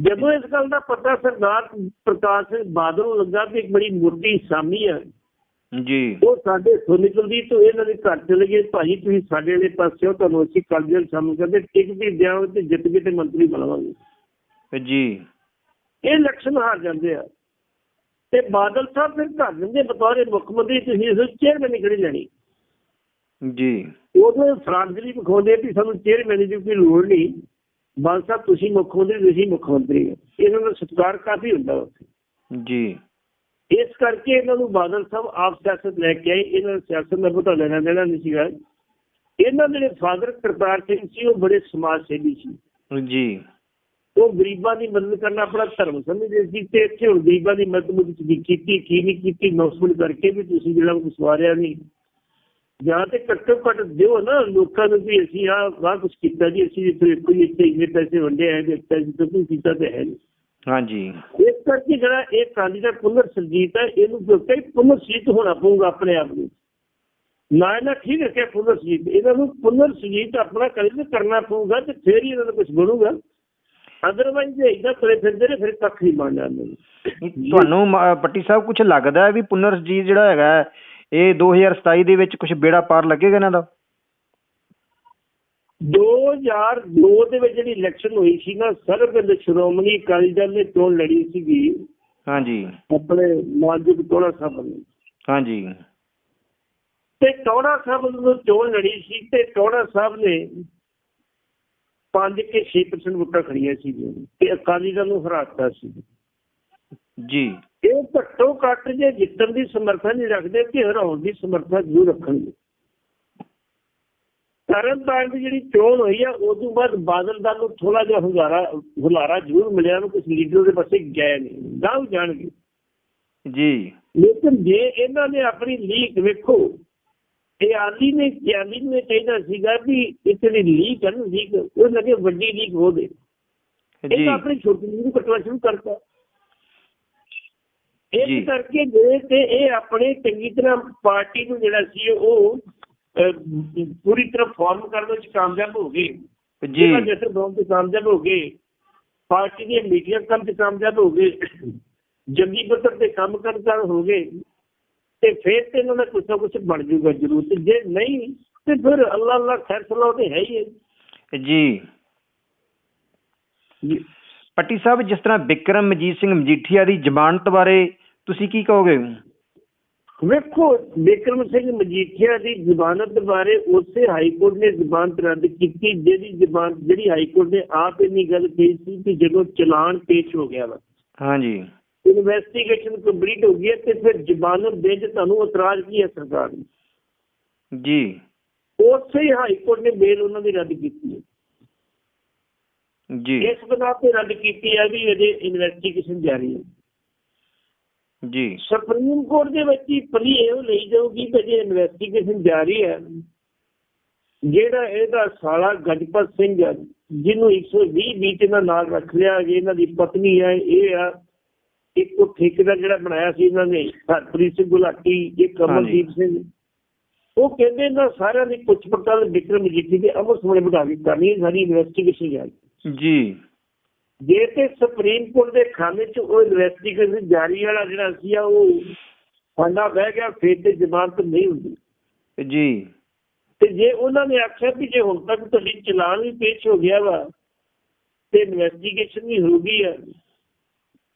ਜਦੋਂ ਇਸ ਗੱਲ ਦਾ ਪਤਾ ਸਰਦਾਰ ਪ੍ਰਕਾਸ਼ ਸਿੰਘ ਬਾਦਲ ਨੂੰ ਲੱਗਾ ਕਿ ਇੱਕ ਬੜੀ ਮੋਟੀ ਸਾਮੀ ਹੈ ਜੀ। ਉਹ ਸਾਡੇ ਤੋਂ ਨਿਕਲਦੀ ਤੋਂ ਇਹਨਾਂ ਦੇ ਘਰ ਚਲੇ ਗਏ ਭਾਈ ਤੁਸੀਂ ਸਾਡੇ ਵਾਲੇ ਪਾਸੇ ਹੋ ਤੁਹਾਨੂੰ ਅਸੀਂ ਕਾਲਜਲ ਸ਼ਾਮਲ ਕਰਦੇ ਟਿਕਟ ਵੀ ਦਿਆਂਗੇ ਤੇ ਜਿੱਤ ਕੇ ਤੇ ਮੰਤਰੀ ਬਣਾਵਾਂਗੇ। ਜੀ। ਇਹ ਇਲੈਕਸ਼ਨ ਹਾਰ ਜਾਂਦੇ ਆ। ਤੇ ਬਾਦਲ ਸਾਹਿਬ ਫਿਰ ਘਰ ਜਾਂਦੇ ਬਤੌਰ ਮੁੱਖ ਮੰਤਰੀ ਤੁਸੀਂ ਇਸ ਚੇਅਰਮੈਨ ਖੜੀ ਲੈਣੀ? ਜੀ। ਉਦੋਂ ਫਰਾਂਸਲੀ ਵਿਖਾਉਂਦੇ ਵੀ ਸਾਨੂੰ ਚੇਅਰਮੈਨ ਦੀ ਕੋਈ ਲੋੜ ਨਹੀਂ। ਬਾਦਲ ਸਾਹਿਬ ਤੁਸੀਂ ਮੁੱਖ ਮੰਤਰੀ ਤੁਸੀਂ ਮੁੱਖ ਮੰਤਰੀ ਇਹਨਾਂ ਦਾ ਸਤਿਕਾਰ ਕਾਫੀ ਹੁੰਦਾ ਉੱਥੇ। ਜੀ। ਇਸ ਕਰਕੇ ਇਹਨਾਂ ਨੂੰ ਬਾਦਲ ਸਾਹਿਬ ਆਪ ਸਿਆਸਤ ਲੈ ਕੇ ਆਏ। ਇਹਨਾਂ ਸਿਆਸਤ ਦਾ ਪਤਾ ਲੈਣਾ ਦੇਣਾ ਨਹੀਂ ਸੀਗਾ। ਇਹਨਾਂ ਦੇ ਫਾਦਰ ਕਰਤਾਰ ਸਿੰਘ ਸੀ ਉਹ ਬੜੇ ਸਮਾਜ ਸੇਵੀ ਸੀ। ਜੀ। ਉਹ ਗਰੀਬਾਂ ਦੀ ਮਦਦ ਕਰਨਾ ਆਪਣਾ ਧਰਮ ਸਮਝਦੇ ਸੀ ਤੇ ਇੱਥੇ ਹੁਣ ਗਰੀਬਾਂ ਦੀ ਮਦਦ ਮੁਦਦ ਕੀਤੀ ਕੀ ਨਹੀਂ ਕੀਤੀ ਨੌਸਮਨ ਕਰਕੇ ਵੀ ਤੁਸੀਂ ਜਿਹੜਾ ਕੁਛ ਸਵਾਰਿਆ ਨਹੀਂ। ਜਾਂ ਤੇ ਘੱਟੋ ਘੱਟ ਦਿਓ ਨਾ ਲੋਕਾਂ ਨੂੰ ਵੀ ਅਸੀਂ ਆ ਵਾਹ ਕੁਛ ਕੀਤਾ ਜੀ ਅਸੀਂ ਇੱਥੇ ਕੋਈ ਇੱਥੇ ਇੰਨੇ ਪੈਸੇ ਵੰਡੇ ਆ ਤੇ ਪੈਸੇ ਤਾਂ ਕੋਈ ਕੀਤਾ ਤੇ ਹੈ ਨਹੀਂ। ਹਾਂਜੀ। ਇਸ ਕਰਕੇ ਜਿਹੜਾ ਇਹ ਕੈਂਡੀਡੇਟ ਪੁਨਰ ਸਰਜੀਤ ਹੈ ਇਹਨੂੰ ਕਿਉਂਕਿ ਪੁਨਰ ਸਰਜੀਤ ਹੋਣਾ ਪਊਗਾ ਆਪਣੇ ਆਪ ਨੂੰ। ਨਾ ਇਹਨਾਂ ਠੀਕ ਰੱਖਿਆ ਪੁਨਰ ਸਰਜੀਤ ਇਹਨਾਂ ਨੂੰ ਪੁਨਰ ਸਰਜੀਤ ਆਪਣਾ ਕਰੀਬ ਕਰਨਾ ਪਊਗਾ ਤੇ ਫਿਰ ਹੀ ਇਹਨਾਂ ਦਾ ਕੁਝ ਬਣੂਗਾ। ਅਦਰਵਾਈਜ਼ ਜੇ ਇਦਾਂ ਤੁਰੇ ਫਿਰਦੇ ਨੇ ਫਿਰ ਕੱਖ ਨਹੀਂ ਬਣ ਜਾਂਦੇ ਤੁਹਾਨੂੰ ਪੱਟੀ ਸਾਹਿਬ ਕੁਝ ਲੱਗਦਾ ਹੈ ਵੀ ਪੁਨਰਜੀਤ ਜਿਹੜਾ ਹੈਗਾ ਹੈ, ਇਹ 2027 ਦੇ ਵਿੱਚ ਕੁਝ ਬੇੜਾ ਪਾਰ ਲੱਗੇਗਾ ਇਹਨਾਂ ਦਾ? 2002 ਦੇ ਵਿੱਚ ਜਿਹੜੀ ਇਲੈਕਸ਼ਨ ਹੋਈ ਸੀ ਨਾ ਸਰਬਿੰਦ ਸ਼੍ਰੋਮਣੀ ਅਕਾਲੀ ਦਲ ਨੇ ਚੋਣ ਲੜੀ ਸੀਗੀ। ਹਾਂਜੀ। ਆਪਣੇ ਮਾਨਜੀਤ ਟੋੜਾ ਸਾਹਿਬ ਨੇ ਹਾਂਜੀ। ਤੇ ਟੋੜਾ ਸਾਹਿਬ ਨੂੰ ਚੋਣ ਲੜੀ ਸੀ ਤੇ ਟੋੜਾ ਸਾਹਿਬ ਨੇ 5 ਕੇ 6% ਵੋਟਾਂ ਖੜੀਆਂ ਸੀ ਤੇ ਅਕਾਲੀ ਦਲ ਨੂੰ ਹਰਾਤਾ ਸੀ। ਜੀ। ਇਹ ਘੱਟੋ ਘੱਟ ਜੇ ਜਿੱਤਣ ਦੀ ਸਮਰੱਥਾ ਨਹੀਂ ਰੱਖਦੇ ਕਿ ਹਰਾਉਣ ਦੀ ਸਮਰੱਥਾ ਜ਼ਰੂਰ ਰੱਖਣਗੇ। ਤਰਨਤਾਰਨ ਦੀ ਜਿਹੜੀ ਚੋਣ ਹੋਈ ਆ ਉਸ ਤੋਂ ਬਾਅਦ ਬਾਦਲ ਦਲ ਨੂੰ ਥੋੜਾ ਜਿਹਾ ਹੁਲਾਰਾ ਹੁਲਾਰਾ ਜ਼ਰੂਰ ਮਿਲਿਆ ਨੂੰ ਕੁਝ ਲੀਡਰ ਦੇ ਪਾਸੇ ਗਏ ਨਹੀਂ ਗਾਉ ਜਾਣਗੇ। ਜੀ। ਲੇਕਿਨ ਜੇ ਇਹਨਾਂ ਨੇ ਆਪਣੀ ਲੀਕ ਵੇਖੋ ਇਹ ਆਲੀ ਨੇ ਆਲੀ ਨੇ ਚਾਹੀਦਾ ਸੀਗਾ ਵੀ ਦੀ ਲੀਕ ਹੈ ਨਾ ਲੀਕ ਉਹ ਲੱਗੇ ਵੱਡੀ ਲੀਕ ਹੋ ਦੇ ਜੀ। ਇਹ ਤਾਂ ਆਪਣੀ ਛੋਟੀ ਲੀਕ ਨੂੰ ਕੱਟਣਾ ਸ਼ੁਰੂ ਕਰਤਾ। ਇਸ ਕਰਕੇ ਜੇ ਤੇ ਇਹ ਆਪਣੇ ਚੰਗੀ ਤਰ੍ਹਾਂ ਪਾਰਟੀ ਨੂੰ ਜਿਹੜਾ ਸੀ ਉਹ ਪੂਰੀ ਤਰ੍ਹਾਂ ਫਾਰਮ ਕਰਨ ਵਿੱਚ ਕਾਮਯਾਬ ਹੋ ਗਏ। ਜੀ। ਜਿਹੜਾ ਜੈਸੇ ਬੌਂਦ ਤੇ ਕਾਮਯਾਬ ਹੋ ਗਏ ਪਾਰਟੀ ਦੀਆਂ ਮੀਟਿੰਗਾਂ ਕੰਮ ਤੇ ਕਾਮਯਾਬ ਹੋ ਗਏ ਜੰਗੀ ਪੱਧਰ ਤੇ ਕੰਮ ਕਰਨ ਕਰ ਹੋ ਗਏ ਤੇ ਫਿਰ ਤੇ ਇਹਨਾਂ ਦਾ ਕੁਛ ਨਾ ਕੁਛ ਬਣ ਜੂਗਾ ਜ਼ਰੂਰ। ਤੇ ਜੇ ਨਹੀਂ ਤੇ ਫਿਰ ਅੱਲਾ ਅੱਲਾ ਖੈਰ ਸਲਾਹ ਤੇ ਹੈ ਹੀ ਹੈ। ਜੀ। ਜੀ। ਪੱਟੀ ਸਾਹਿਬ ਜਿਸ ਤਰ੍ਹਾਂ ਵਿਕਰਮ ਮਜੀਤ ਸਿੰਘ ਮਜੀਠੀਆ ਦੀ ਜ਼ਮਾਨਤ ਬਾਰੇ ਤੁਸੀਂ ਕੀ ਕਹੋਗੇ? ਵੇਖੋ ਵਿਕਰਮ ਸਿੰਘ ਮਜੀਠੀਆ ਦੀ ਜ਼ਮਾਨਤ ਬਾਰੇ ਉਸੇ ਹਾਈ ਕੋਰਟ ਨੇ ਜ਼ਮਾਨਤ ਰੱਦ ਕੀਤੀ ਜਿਹਦੀ ਜ਼ਮਾਨਤ ਜਿਹੜੀ ਹਾਈ ਕੋਰਟ ਨੇ ਆਪ ਇੰਨੀ ਗੱਲ ਕਹੀ ਸੀ ਕਿ ਜਦੋਂ ਚਲਾਨ ਪੇਸ਼ ਹੋ ਗਿਆ ਵਾ ਹਾਂਜੀ। ਇਨਵੈਸਟੀਗੇਸ਼ਨ ਕੰਪਲੀਟ ਹੋ ਗਈ ਹੈ ਤੇ ਫਿਰ ਜ਼ਮਾਨਤ ਦੇ ਚ ਤੁਹਾਨੂੰ ਇਤਰਾਜ਼ ਕੀ ਹੈ ਸਰਕਾਰ ਨੂੰ? ਜੀ। ਉਸੇ ਹਾਈ ਕੋਰਟ ਨੇ ਬੇਲ ਉਹਨਾਂ ਦੀ ਰੱਦ ਕੀਤੀ ਹੈ। ਜੀ। ਇਸ ਬਣਾ ਤੇ ਰੱਦ ਕੀਤੀ ਹੈ ਵੀ ਅਜੇ ਇਨਵੈਸਟੀਗੇਸ਼ਨ ਜਾਰੀ ਹੈ। ਜੀ। ਸੁਪਰੀਮ ਕੋਰਟ ਦੇ ਵਿੱਚ ਹੀ ਪਲੀ ਇਹ ਲਈ ਜਾਊਗੀ ਕਿ ਜੇ ਇਨਵੈਸਟੀਗੇਸ਼ਨ ਜਾਰੀ ਹੈ। ਜਿਹੜਾ ਇਹਦਾ ਸਾਲਾ ਗਜਪਤ ਸਿੰਘ ਜਿਹਨੂੰ 120 ਬੀਚ ਦਾ ਨਾਲ ਰੱਖ ਲਿਆ ਜੇ ਇਹਨਾਂ ਦੀ ਪਤਨੀ ਹੈ ਇਹ ਆ ਇੱਕ ਉਹ ਠੇਕੇਦਾਰ ਜਿਹੜਾ ਬਣਾਇਆ ਸੀ ਇਹਨਾਂ ਨੇ ਹਰਪ੍ਰੀਤ ਸਿੰਘ ਗੁਲਾਟੀ ਇੱਕ ਕਮਲਦੀਪ ਸਿੰਘ। ਉਹ ਕਹਿੰਦੇ ਇਹਨਾਂ ਸਾਰਿਆਂ ਦੀ ਪੁੱਛ ਪੜਤਾਲ ਵਿਕਰਮ ਦੇ ਅਮਰ ਸਾਹਮਣੇ ਬਿਠਾ ਕੇ ਕਰਨੀ ਹੈ ਸਾਰੀ ਇਨਵੈਸਟੀਗੇਸ਼ਨ ਜਾਰੀ। ਜੀ। ਜੇ ਤੇ ਸੁਪਰੀਮ ਕੋਰਟ ਦੇ ਖਾਨੇ 'ਚ ਉਹ ਇਨਵੈਸਟੀਗੇਸ਼ਨ ਜਾਰੀ ਵਾਲਾ ਜਿਹੜਾ ਸੀ ਆ ਉਹ ਫੰਡਾ ਬਹਿ ਗਿਆ ਫੇਰ ਤੇ ਜ਼ਮਾਨਤ ਨਹੀਂ ਹੁੰਦੀ। ਜੀ। ਤੇ ਜੇ ਉਹਨਾਂ ਨੇ ਆਖਿਆ ਵੀ ਜੇ ਹੁਣ ਤੱਕ ਤੁਹਾਡੀ ਚਲਾਨ ਵੀ ਪੇਸ਼ ਹੋ ਗਿਆ ਵਾ ਤੇ ਇਨਵੈਸਟੀਗੇਸ਼ਨ ਵੀ ਹੋ ਗਈ ਹੈ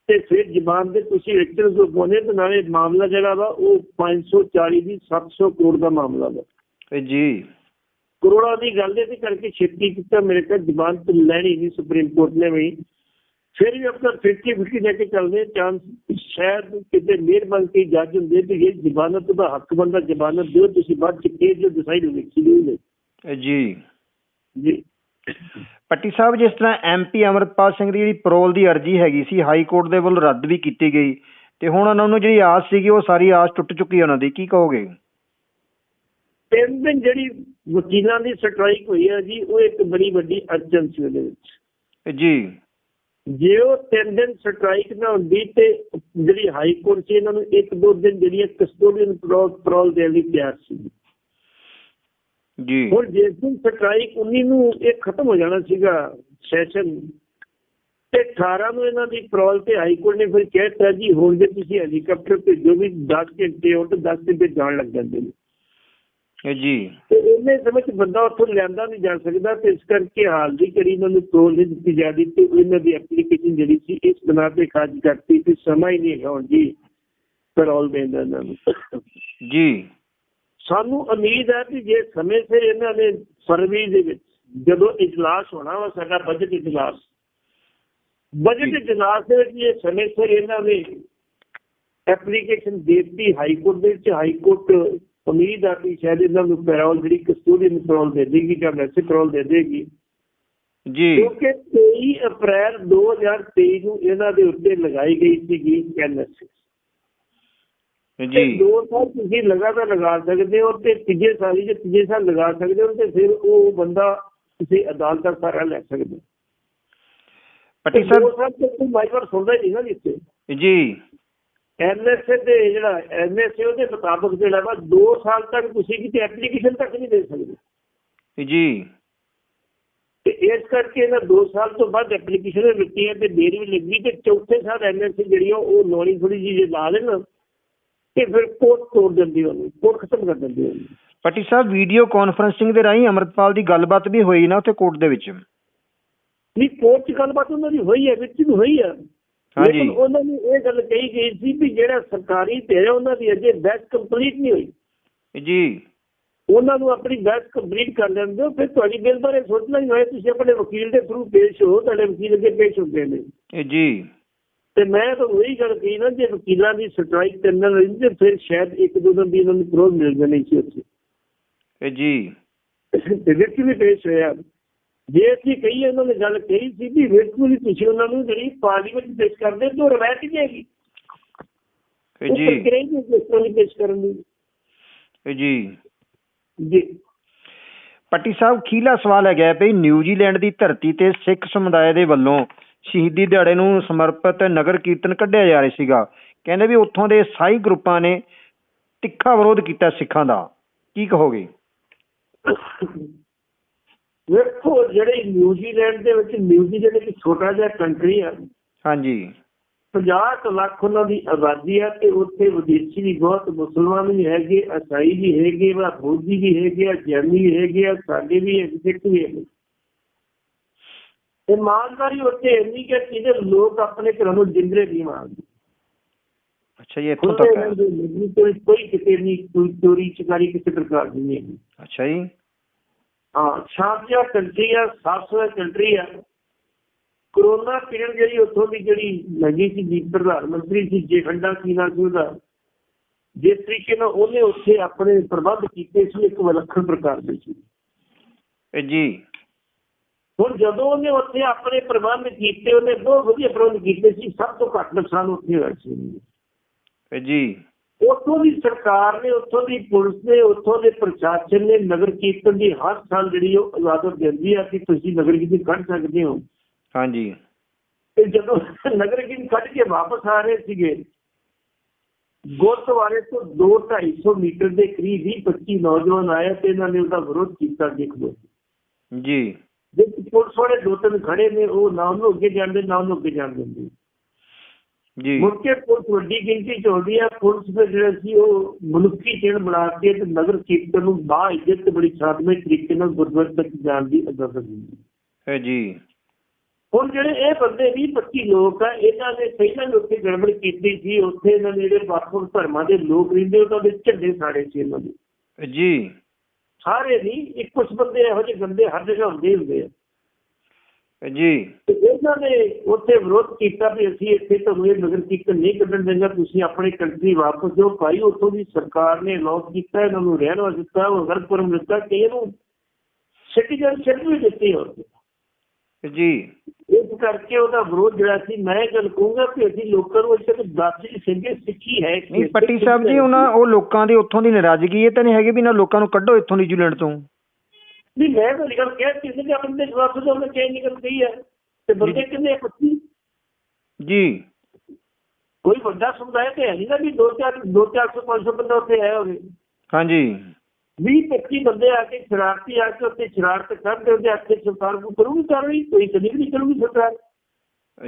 ਤੇ ਫਿਰ ਜ਼ਮਾਨ ਦੇ ਤੁਸੀਂ ਐਕਟਰ ਕੋ ਪਹੁੰਚੇ ਤੇ ਨਾਲੇ ਮਾਮਲਾ ਜਿਹੜਾ ਵਾ ਉਹ 540 ਦੀ 700 ਕਰੋੜ ਦਾ ਮਾਮਲਾ ਵਾ। ਜੀ। ਕਰੋੜਾਂ ਦੀ ਗੱਲ ਦੇ ਤੇ ਕਰਕੇ ਛੇਤੀ ਕੀਤਾ ਮੇਰੇ ਕੋਲ ਜ਼ਮਾਨਤ ਲੈਣੀ ਨਹੀਂ ਸੁਪਰੀਮ ਕੋਰਟ ਨੇ ਵੀ। ਫਿਰ ਵੀ ਆਪਣਾ 50 50 ਲੈ ਕੇ ਚੱਲਦੇ ਚਾਂਸ ਸ਼ਾਇਦ ਕਿਤੇ ਮਿਹਰਬਾਨ ਕੀ ਜੱਜ ਹੁੰਦੇ ਤੇ ਇਹ ਜ਼ਮਾਨਤ ਦਾ ਹੱਕ ਬੰਦਾ ਜ਼ਮਾਨਤ ਦਿਓ ਤੁਸੀਂ ਬਾਅਦ ਚ ਕੇਸ ਜੋ ਡਿਸਾਈਡ ਵੇਖੀ ਲਈ ਜੀ। ਜੀ। ਪੱਟੀ ਸਾਹਿਬ ਜਿਸ ਤਰ੍ਹਾਂ ਐਮਪੀ ਅਮਰਪਾਲ ਸਿੰਘ ਦੀ ਜਿਹੜੀ ਪਰੋਲ ਦੀ ਅਰਜ਼ੀ ਹੈਗੀ ਸੀ ਹਾਈ ਕੋਰਟ ਦੇ ਵੱਲੋਂ ਰੱਦ ਵੀ ਕੀਤੀ ਗਈ। ਤੇ ਹੁਣ ਉਹਨਾਂ ਨੂੰ ਜਿਹੜੀ ਆਸ ਸੀਗੀ ਉਹ ਸਾਰੀ ਆਸ ਟੁੱਟ ਚੁੱਕੀ ਹੈ ਉਹਨਾਂ ਦੀ। ਕੀ ਕਹੋਗੇ? ਤਿੰਨ ਦਿਨ ਜਿਹੜੀ ਵਕੀਲਾਂ ਦੀ ਸਟ੍ਰਾਈਕ ਹੋਈ ਹੈ ਜੀ ਉਹ ਇੱਕ ਬੜੀ ਵੱਡੀ ਅੜਚਨ ਸੀ ਉਹਦੇ ਵਿੱਚ। ਜੀ। ਜੇ ਉਹ ਤਿੰਨ ਦਿਨ ਸਟ੍ਰਾਈਕ ਨਾ ਹੁੰਦੀ ਤੇ ਜਿਹੜੀ ਹਾਈ ਕੋਰਟ ਸੀ ਇਹਨਾਂ ਨੂੰ ਇੱਕ ਦੋ ਦਿਨ ਜਿਹੜੀ ਕਸਟੋਡੀਅਨ ਪ੍ਰੋਲ ਦੇਣ ਲਈ ਤਿਆਰ ਸੀ। ਜੀ। ਹੁਣ ਜਿਸ ਦਿਨ ਸਟ੍ਰਾਈਕ 19 ਨੂੰ ਇਹ ਖਤਮ ਹੋ ਜਾਣਾ ਸੀਗਾ ਸੈਸ਼ਨ ਤੇ 18 ਨੂੰ ਇਹਨਾਂ ਦੀ ਪ੍ਰੋਲ ਤੇ ਹਾਈ ਕੋਰਟ ਨੇ ਫਿਰ ਕਹਿਤਾ ਜੀ ਹੁਣ ਜੇ ਤੁਸੀਂ ਹੈਲੀਕਾਪਟਰ ਭੇਜੋ ਵੀ 10 ਘੰਟੇ ਉਹ ਤਾਂ 10 ਘੰਟੇ ਜਾਣ ਲੱਗ ਜਾਂਦੇ ਨੇ। ਜੀ। ਤੇ ਇਹਨੇ ਸਮੇਂ ਚ ਬੰਦਾ ਉੱਥੋਂ ਲਿਆਂਦਾ ਨਹੀਂ ਜਾ ਸਕਦਾ ਤੇ ਇਸ ਕਰਕੇ ਹਾਲ ਦੀ ਇਹਨਾਂ ਨੂੰ ਪ੍ਰੋਲ ਨਹੀਂ ਦਿੱਤੀ ਜਾਂਦੀ ਤੇ ਇਹਨਾਂ ਦੀ ਐਪਲੀਕੇਸ਼ਨ ਜਿਹੜੀ ਸੀ ਇਸ ਬਣਾ ਤੇ ਖਾਜ ਕਰਤੀ ਕਿ ਸਮਾਂ ਹੀ ਨਹੀਂ ਹੁਣ ਜੀ ਪ੍ਰੋਲ ਦੇਣ ਦਾ ਇਹਨਾਂ ਨੂੰ। ਜੀ। ਸਾਨੂੰ ਉਮੀਦ ਹੈ ਕਿ ਜੇ ਸਮੇਂ ਸਿਰ ਇਹਨਾਂ ਨੇ ਫਰਵਰੀ ਦੇ ਵਿੱਚ ਜਦੋਂ ਇਜਲਾਸ ਹੋਣਾ ਵਾ ਸਾਡਾ ਬਜਟ ਇਜਲਾਸ। ਬਜਟ ਇਜਲਾਸ ਦੇ ਵਿੱਚ ਇਹ ਸਮੇਂ ਸਿਰ ਇਹਨਾਂ ਨੇ ਐਪਲੀਕੇਸ਼ਨ ਦੇਤੀ ਹਾਈ ਕੋਰਟ ਦੇ ਵਿੱਚ ਹਾਈ ਕੋਰਟ ਉਮੀਦ ਆ ਕਿ ਸ਼ਾਇਦ ਇਹਨਾਂ ਨੂੰ ਪੈਰੋਲ ਜਿਹੜੀ ਕਸਟੋਡੀਅਨ ਪੈਰੋਲ ਦੇ ਦੇਗੀ ਜਾਂ ਵੈਸੇ ਪੈਰੋਲ ਦੇ ਦੇਗੀ। ਜੀ। ਕਿਉਂਕਿ 23 ਅਪ੍ਰੈਲ 2023 ਨੂੰ ਇਹਨਾਂ ਦੇ ਉੱਤੇ ਲਗਾਈ ਗਈ ਸੀਗੀ ਤੇ ਜੀ। ਦੋ ਸਾਲ ਤੁਸੀਂ ਲਗਾਤਾਰ ਲਗਾ ਸਕਦੇ ਹੋ ਤੇ ਤੀਜੇ ਸਾਲ ਹੀ ਜੇ ਤੀਜੇ ਸਾਲ ਲਗਾ ਸਕਦੇ ਹੋ ਤੇ ਫਿਰ ਉਹ ਬੰਦਾ ਤੁਸੀਂ ਅਦਾਲਤ ਦਾ ਸਹਾਰਾ ਲੈ ਸਕਦੇ ਹੋ। ਪੱਟੀ ਸਾਹਿਬ ਮਾਈਵਰ ਸੁਣਦਾ ਨਹੀਂ ਨਾ ਜਿੱਥੇ ਜੀ। ਐਨਐਸਏ ਦੇ ਜਿਹੜਾ ਐਨਐਸਏ ਉਹਦੇ ਮੁਤਾਬਕ ਜਿਹੜਾ ਵਾ 2 ਸਾਲ ਤੱਕ ਤੁਸੀਂ ਕਿਤੇ ਐਪਲੀਕੇਸ਼ਨ ਤੱਕ ਨਹੀਂ ਦੇ ਸਕਦੇ। ਜੀ। ਤੇ ਇਸ ਕਰਕੇ ਇਹਨਾਂ 2 ਸਾਲ ਤੋਂ ਬਾਅਦ ਐਪਲੀਕੇਸ਼ਨ ਦਿੱਤੀ ਹੈ ਤੇ ਦੇਰ ਵੀ ਲੱਗੀ ਤੇ ਚੌਥੇ ਸਾਲ ਐਨਐਸਏ ਜਿਹੜੀ ਉਹ ਨੌਣੀ ਥੋੜੀ ਜੇ ਲਾ ਲੈਣ ਤੇ ਫਿਰ ਕੋਰਟ ਤੋੜ ਦਿੰਦੀ ਉਹਨੂੰ ਕੋਰਟ ਖਤਮ ਕਰ ਦਿੰਦੀ ਉਹਨੂੰ। ਪੱਟੀ ਸਾਹਿਬ ਵੀਡੀਓ ਕਾਨਫਰੰਸਿੰਗ ਦੇ ਰਾਹੀਂ ਅਮਰਪਾਲ ਦੀ ਗੱਲਬਾਤ ਵੀ ਹੋਈ ਨਾ ਉੱਥੇ ਕੋਰਟ ਦੇ ਵਿੱਚ? ਨਹੀਂ ਕੋਰਟ 'ਚ ਗੱਲਬਾਤ ਉਹਨਾਂ ਦੀ ਹੋਈ ਹੈ ਵਿੱਚ ਵੀ ਹੋਈ ਹੈ। ਲੇਕਿਨ ਉਹਨਾਂ ਨੇ ਇਹ ਗੱਲ ਕਹੀ ਗਈ ਸੀ ਵੀ ਜਿਹੜਾ ਸਰਕਾਰੀ ਹੈ ਉਹਨਾਂ ਦੀ ਅਜੇ ਬੈਸ ਕੰਪਲੀਟ ਨਹੀਂ ਹੋਈ। ਜੀ। ਉਹਨਾਂ ਨੂੰ ਆਪਣੀ ਬੈਸ ਕੰਪਲੀਟ ਕਰ ਲੈਣ ਦਿਓ ਫਿਰ ਤੁਹਾਡੀ ਬਿੱਲ ਬਾਰੇ ਸੋਚਣਾ ਹੀ ਹੋਏ ਤੁਸੀਂ ਆਪਣੇ ਵਕੀਲ ਦੇ ਥਰੂ ਪੇਸ਼ ਹੋ ਤੁਹਾਡੇ ਵਕੀਲ ਅੱਗੇ ਪੇਸ਼ ਹੁੰਦੇ ਨੇ। ਜੀ। ਤੇ ਮੈਂ ਤਾਂ ਉਹੀ ਗੱਲ ਕਹੀ ਨਾ ਜੇ ਵਕੀਲਾਂ ਦੀ ਸਟ੍ਰਾਈਕ ਨਾਲ ਰਹਿੰਦੀ ਤੇ ਫਿਰ ਸ਼ਾਇਦ ਇੱਕ ਦੋ ਦਿਨ ਦੀ ਇਹਨਾਂ ਨੂੰ ਪ੍ਰੋਜ਼ ਮਿਲ ਜਾਣੀ ਸੀ ਉੱਥੇ। ਜੀ। ਤੇ ਵਿੱਚ ਵੀ ਪੇਸ਼ ਹੋਇਆ। ਜੇ ਅਸੀਂ ਕਹੀਏ ਉਹਨਾਂ ਨੇ ਗੱਲ ਕਹੀ ਸੀ ਵੀ ਬਿਲਕੁਲ ਹੀ ਤੁਸੀਂ ਉਹਨਾਂ ਨੂੰ ਜਿਹੜੀ ਪਾਰਲੀਮੈਂਟ ਪੇਸ਼ ਕਰਦੇ ਤਾਂ ਰਵਾਇਤ ਹੀ ਹੈਗੀ? ਜੀ। ਪ੍ਰਕਿਰਿਆ ਹੀ ਇਸ ਤਰ੍ਹਾਂ ਦੀ ਪੇਸ਼ ਕਰਨ ਦੀ। ਜੀ। ਜੀ। ਪੱਟੀ ਸਾਹਿਬ ਖੀਲਾ ਸਵਾਲ ਹੈਗਾ ਵੀ ਨਿਊਜ਼ੀਲੈਂਡ ਦੀ ਧਰਤੀ ਤੇ ਸਿੱਖ ਸਮੁਦਾਇ ਦੇ ਵੱਲੋਂ ਸ਼ਹੀਦੀ ਦਿਹਾੜੇ ਨੂੰ ਸਮਰਪਿਤ ਨਗਰ ਕੀਰਤਨ ਕੱਢਿਆ ਜਾ ਰਿਹਾ ਸੀਗਾ। ਕਹਿੰਦੇ ਵੀ ਉੱਥੋਂ ਦੇ ਸਾਈ ਗਰੁੱਪਾਂ ਨੇ ਤਿੱਖਾ ਵਿਰੋਧ ਕੀਤਾ ਸਿੱਖਾਂ ਦਾ। ਕੀ ਕਹੋਗੇ? <coughs> ਵੇਖੋ ਜਿਹੜੇ ਨਿਊਜ਼ੀਲੈਂਡ ਦੇ ਵਿੱਚ ਨਿਊਜ਼ੀਲੈਂਡ ਇੱਕ ਛੋਟਾ ਜਿਹਾ ਕੰਟਰੀ ਆ ਹਾਂਜੀ। 50 ਕੁ ਲੱਖ ਉਹਨਾਂ ਦੀ ਆਬਾਦੀ ਆ ਤੇ ਉੱਥੇ ਵਿਦੇਸ਼ੀ ਵੀ ਬਹੁਤ ਮੁਸਲਮਾਨ ਵੀ ਹੈਗੇ ਅਸਾਈ ਵੀ ਹੈਗੇ ਵਾ ਬੋਧੀ ਵੀ ਹੈਗੇ ਆ ਜੈਨੀ ਵੀ ਹੈਗੇ ਆ ਸਾਡੇ ਵੀ ਸਿੱਖ ਵੀ ਹੈਗੇ। ਇਮਾਨਦਾਰੀ ਉੱਥੇ ਇੰਨੀ ਕਿ ਜਿਹਦੇ ਲੋਕ ਆਪਣੇ ਘਰਾਂ ਨੂੰ ਜਿੰਦਰੇ ਨਹੀਂ ਮਾਰਦੇ। ਅੱਛਾ ਜੀ ਇੱਥੋਂ ਤੱਕ ਹੈ। ਕੋਈ ਕਿਤੇ ਨਹੀਂ ਕੋਈ ਚੋਰੀ ਚਕਾਰੀ ਕਿਸੇ ਪ੍ਰਕਾਰ ਦੀ ਨਹੀਂ ਅੱਛਾ ਜੀ। ਹਾਂ ਕੰਟਰੀ ਆ ਸਾਫ਼ ਸੁਥਰਾ ਕੰਟਰੀ ਆ। ਕਰੋਨਾ ਪੀਰੀਅਡ ਜਿਹੜੀ ਉੱਥੋਂ ਦੀ ਜਿਹੜੀ ਲੱਗੀ ਸੀ ਜੀ ਪ੍ਰਧਾਨ ਮੰਤਰੀ ਸੀ ਜੇ ਖੰਡਾ ਸੀ ਨਾ ਸੀ ਉਹਦਾ ਜਿਸ ਤਰੀਕੇ ਨਾਲ ਉਹਨੇ ਉੱਥੇ ਆਪਣੇ ਪ੍ਰਬੰਧ ਕੀਤੇ ਸੀ ਇੱਕ ਵਿਲੱਖਣ ਪ੍ਰਕਾਰ ਦੇ ਸੀ। ਜੀ। ਹੁਣ ਜਦੋਂ ਉਹਨੇ ਉੱਥੇ ਆਪਣੇ ਪ੍ਰਬੰਧ ਕੀਤੇ ਉਹਨੇ ਬਹੁਤ ਵਧੀਆ ਪ੍ਰਬੰਧ ਕੀਤੇ ਸੀ ਸਭ ਤੋਂ ਘੱਟ ਨੁਕਸਾਨ ਉੱਥੇ ਹੋਇਆ ਸੀ। ਜੀ। ਉੱਥੋਂ ਦੀ ਸਰਕਾਰ ਨੇ ਉੱਥੋਂ ਦੀ ਪੁਲਿਸ ਨੇ ਉੱਥੋਂ ਦੇ ਪ੍ਰਸ਼ਾਸਨ ਨੇ ਨਗਰ ਕੀਰਤਨ ਦੀ ਹਰ ਸਾਲ ਜਿਹੜੀ ਉਹ ਇਜਾਜ਼ਤ ਦਿੰਦੀ ਆ ਕਿ ਤੁਸੀਂ ਨਗਰ ਕੀਰਤਨ ਕੱਢ ਸਕਦੇ ਹੋ। ਹਾਂਜੀ। ਤੇ ਜਦੋਂ ਨਗਰ ਕੀਰਤਨ ਕੱਢ ਕੇ ਵਾਪਸ ਆ ਰਹੇ ਸੀਗੇ ਗੁਰਦੁਆਰੇ ਤੋਂ 2-250 ਮੀਟਰ ਦੇ ਕਰੀਬ ਹੀ 25 ਨੌਜਵਾਨ ਆਏ ਤੇ ਇਹਨਾਂ ਨੇ ਉਹਦਾ ਵਿਰੋਧ ਕੀਤਾ ਦੇਖ ਲਓ। ਜੀ। ਜੇ ਪੁਲਿਸ ਵਾਲੇ ਦੋ ਤਿੰਨ ਖੜੇ ਨੇ ਉਹ ਨਾ ਉਹਨੂੰ ਅੱਗੇ ਜਾਂਦੇ ਨਾ ਉਹਨੂੰ ਅੱਗੇ ਜਾਣ ਦਿੰਦੇ। ਜੀ। ਮੁੜ ਕੇ ਪੁਲਿਸ ਵੱਡੀ ਗਿਣਤੀ ਚ ਆ ਪੁਲਿਸ ਦੇ ਜਿਹੜੇ ਸੀ ਉਹ ਮਨੁੱਖੀ ਚਿੰਨ ਬਣਾ ਕੇ ਤੇ ਨਗਰ ਕੀਰਤਨ ਨੂੰ ਬਾਹ ਇੱਜ਼ਤ ਤੇ ਬੜੀ ਸ਼ਾਨਦਾਰ ਤਰੀਕੇ ਨਾਲ ਗੁਰਦੁਆਰੇ ਤੱਕ ਜਾਣ ਦੀ ਇਜਾਜ਼ਤ ਦਿੰਦੀ ਹੈ ਜੀ। ਹੁਣ ਜਿਹੜੇ ਇਹ ਬੰਦੇ 20 25 ਲੋਕ ਆ ਇਹਨਾਂ ਨੇ ਪਹਿਲਾਂ ਵੀ ਉੱਥੇ ਗੜਬੜ ਕੀਤੀ ਸੀ ਉੱਥੇ ਇਹਨਾਂ ਦੇ ਜਿਹੜੇ ਵੱਖ-ਵੱਖ ਧਰਮਾਂ ਦੇ ਲੋਕ ਰਹਿੰਦੇ ਉਹਨਾਂ ਦੇ ਝੰਡੇ ਸਾੜੇ ਸੀ ਇਹਨਾਂ ਦੇ। ਜੀ। ਸਾਰੇ ਨਹੀਂ ਇੱਕ ਕੁਝ ਬੰਦੇ ਇਹੋ ਜਿਹੇ ਗੰਦੇ ਹਰ ਜਗ੍ਹਾ ਹੁੰਦੇ ਹੀ ਹੁੰਦੇ ਆ। ਜੀ। ਇਹਨਾਂ ਨੇ ਉੱਥੇ ਵਿਰੋਧ ਕੀਤਾ ਵੀ ਅਸੀਂ ਇੱਥੇ ਤੁਹਾਨੂੰ ਇਹ ਨਗਰ ਕੀਰਤਨ ਨਹੀਂ ਕੱਢਣ ਦੇਣਾ ਤੁਸੀਂ ਆਪਣੇ ਕੰਟਰੀ ਵਾਪਸ ਜਾਓ ਭਾਈ ਉੱਥੋਂ ਦੀ ਸਰਕਾਰ ਨੇ ਅਨਾਉਂਸ ਕੀਤਾ ਇਹਨਾਂ ਨੂੰ ਰਹਿਣ ਵਾਸਤੇ ਦਿੱਤਾ ਉਹ ਵਰਕ ਪਰਮ ਦਿੱਤਾ ਕਿ ਇਹਨੂੰ ਸਿਟੀਜ਼ਨਸ਼ਿਪ ਵੀ ਦਿੱਤੀ ਹੋਰ ਜੀ। ਇਸ ਕਰਕੇ ਉਹਦਾ ਵਿਰੋਧ ਜਿਹੜਾ ਸੀ ਮੈਂ ਗੱਲ ਕਹੂੰਗਾ ਕਿ ਅਸੀਂ ਲੋਕਾਂ ਨੂੰ ਇੱਥੇ ਦੱਸ ਨਹੀਂ ਸਕੇ ਸਿੱਖੀ ਹੈ ਕੀ ਨਹੀਂ ਪੱਟੀ ਸਾਹਿਬ ਜੀ। ਉਹਨਾਂ ਉਹ ਲੋਕਾਂ ਦੀ ਉੱਥੋਂ ਦੀ ਨਾਰਾਜ਼ਗੀ ਇਹ ਤਾਂ ਨਹੀਂ ਹੈਗੀ ਵੀ ਇਹਨਾਂ ਲੋਕਾਂ ਨੂੰ ਕੱਢੋ ਇੱਥੋਂ ਨਿਊਜ਼ੀਲੈਂਡ ਤੋਂ। ਨਹੀਂ ਮੈਂ ਤਾਂ ਗੱਲ ਕਿਹਾ ਕਿਸੇ ਨੇ ਆਪਣੇ ਜਵਾਬ ਤੋਂ ਉਹਨੇ ਚੇਂਜ ਨਿਕਲ ਗਈ ਹੈ। ਤੇ ਬੰਦੇ ਕਿੰਨੇ 25 ਜੀ? ਕੋਈ ਵੱਡਾ ਸਮੁਦਾਇ ਤੇ ਹੈ ਨਹੀਂ ਨਾ ਵੀ 2 4 2 400 500 ਬੰਦਾ ਉੱਥੇ ਆਇਆ ਹੋਵੇ। ਹਾਂਜੀ। 20 25 ਬੰਦੇ ਆ ਕੇ ਸ਼ਰਾਰਤੀ ਆ ਕੇ ਉੱਥੇ ਸ਼ਰਾਰਤ ਕਰਦੇ ਉਹਦੇ ਹੱਥੇ ਸਰਕਾਰ ਨੂੰ ਕਰੂਗੀ ਕਾਰਵਾਈ? ਕੋਈ ਕਦੀ ਨਹੀਂ ਕਰੂਗੀ ਸਰਕਾਰ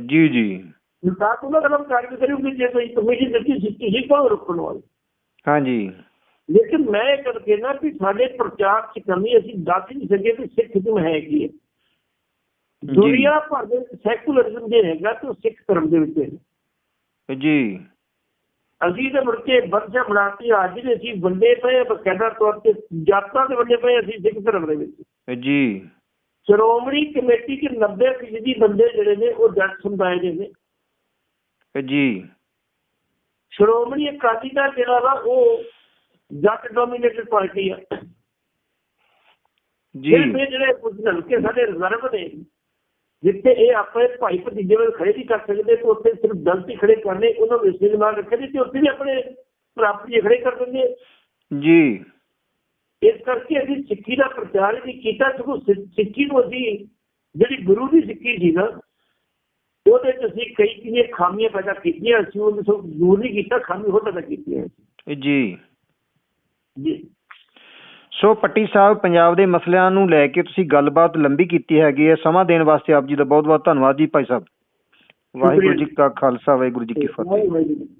ਜੀ ਜੀ। ਸਰਕਾਰ ਤੋਂ ਨਾ ਕਦਮ ਕਾਰਵਾਈ ਕਰੂਗੀ ਜੇ ਕੋਈ ਕਮੇਟੀ ਦਿੱਤੀ ਸਿੱਟੀ ਹੀ ਕੋਲ ਰੁਕਣ ਵਾਲੀ? ਹਾਂਜੀ। ਲੇਕਿਨ ਮੈਂ ਇਹ ਗੱਲ ਕਹਿਣਾ ਕਿ ਸਾਡੇ ਪ੍ਰਚਾਰ 'ਚ ਕਮੀ ਅਸੀਂ ਦੱਸ ਨਹੀਂ ਸਕੇ ਕਿ ਸਿੱਖੀਜ਼ਮ ਹੈ ਕੀ ਹੈ। ਦੁਨੀਆ ਭਰ ਦੇ ਸੈਕੂਲਰਿਜ਼ਮ ਜੇ ਹੈਗਾ ਤੇ ਸਿੱਖ ਧਰਮ ਦੇ ਵਿੱਚ ਹੈ। ਜੀ। ਅਸੀਂ ਤਾਂ ਮੁੜ ਕੇ ਵਰਸ਼ਾ ਬਣਾਤੀ ਅੱਜ ਦੇ ਅਸੀਂ ਵੰਡੇ ਪਏ ਬਕਾਇਦਾ ਤੌਰ ਤੇ ਜਾਤਾਂ ਦੇ ਵੰਡੇ ਪਏ ਅਸੀਂ ਸਿੱਖ ਧਰਮ ਦੇ ਵਿੱਚ। ਜੀ। ਸ਼੍ਰੋਮਣੀ ਕਮੇਟੀ ਦੇ 90% ਬੰਦੇ ਜਿਹੜੇ ਨੇ ਉਹ ਜੱਟ ਸਮੁਦਾਇ ਦੇ ਨੇ। ਜੀ। ਸ਼੍ਰੋਮਣੀ ਅਕਾਲੀ ਦਲ ਜਿਹੜਾ ਵਾ ਉਹ ਜੱਟ ਡੋਮੀਨੇਟਡ ਪਾਰਟੀ ਆ। ਜੀ। ਫਿਰ ਜਿਹੜੇ ਕੁਝ ਹਲਕੇ ਸਾਡੇ ਰਿਜ਼ਰਵ ਨੇ ਜਿੱਥੇ ਇਹ ਆਪਣੇ ਭਾਈ ਭਤੀਜੇ ਵਿੱਚ ਖੜੇ ਨਹੀਂ ਕਰ ਸਕਦੇ ਤੇ ਉੱਥੇ ਸਿਰਫ ਗਲਤੀ ਖੜੇ ਕਰਨੇ ਉਹਨਾਂ ਨੂੰ ਇਸੇ ਨਾਲ ਰੱਖਦੇ ਤੇ ਉੱਥੇ ਵੀ ਆਪਣੇ ਪ੍ਰਾਪਤੀ ਖੜੇ ਕਰ ਦਿੰਦੇ। ਜੀ। ਇਸ ਕਰਕੇ ਅਸੀਂ ਸਿੱਖੀ ਦਾ ਪ੍ਰਚਾਰ ਨਹੀਂ ਕੀਤਾ ਸਗੋਂ ਸਿੱਖੀ ਨੂੰ ਅਸੀਂ ਜਿਹੜੀ ਗੁਰੂ ਦੀ ਸਿੱਖੀ ਸੀ ਨਾ ਉਹਦੇ ਚ ਅਸੀਂ ਕਈ ਕਿੰਨੀਆਂ ਖਾਮੀਆਂ ਪੈਦਾ ਕੀਤੀਆਂ ਅਸੀਂ ਉਹਨੂੰ ਦੂਰ ਨਹੀਂ ਕੀਤਾ ਖਾਮੀ ਹੋਰ ਪੈਦਾ ਕੀਤੀਆਂ। ਜੀ। ਜੀ। ਸੋ ਪੱਟੀ ਸਾਹਿਬ ਪੰਜਾਬ ਦੇ ਮਸਲਿਆਂ ਨੂੰ ਲੈ ਕੇ ਤੁਸੀਂ ਗੱਲਬਾਤ ਲੰਬੀ ਕੀਤੀ ਹੈਗੀ ਹੈ। ਸਮਾਂ ਦੇਣ ਵਾਸਤੇ ਆਪ ਜੀ ਦਾ ਬਹੁਤ ਬਹੁਤ ਧੰਨਵਾਦ ਜੀ ਭਾਈ ਸਾਹਿਬ। ਵਾਹਿਗੁਰੂ ਜੀ ਕਾ ਖਾਲਸਾ ਵਾਹਿਗੁਰੂ ਜੀ ਕੀ ਫਤਿਹ।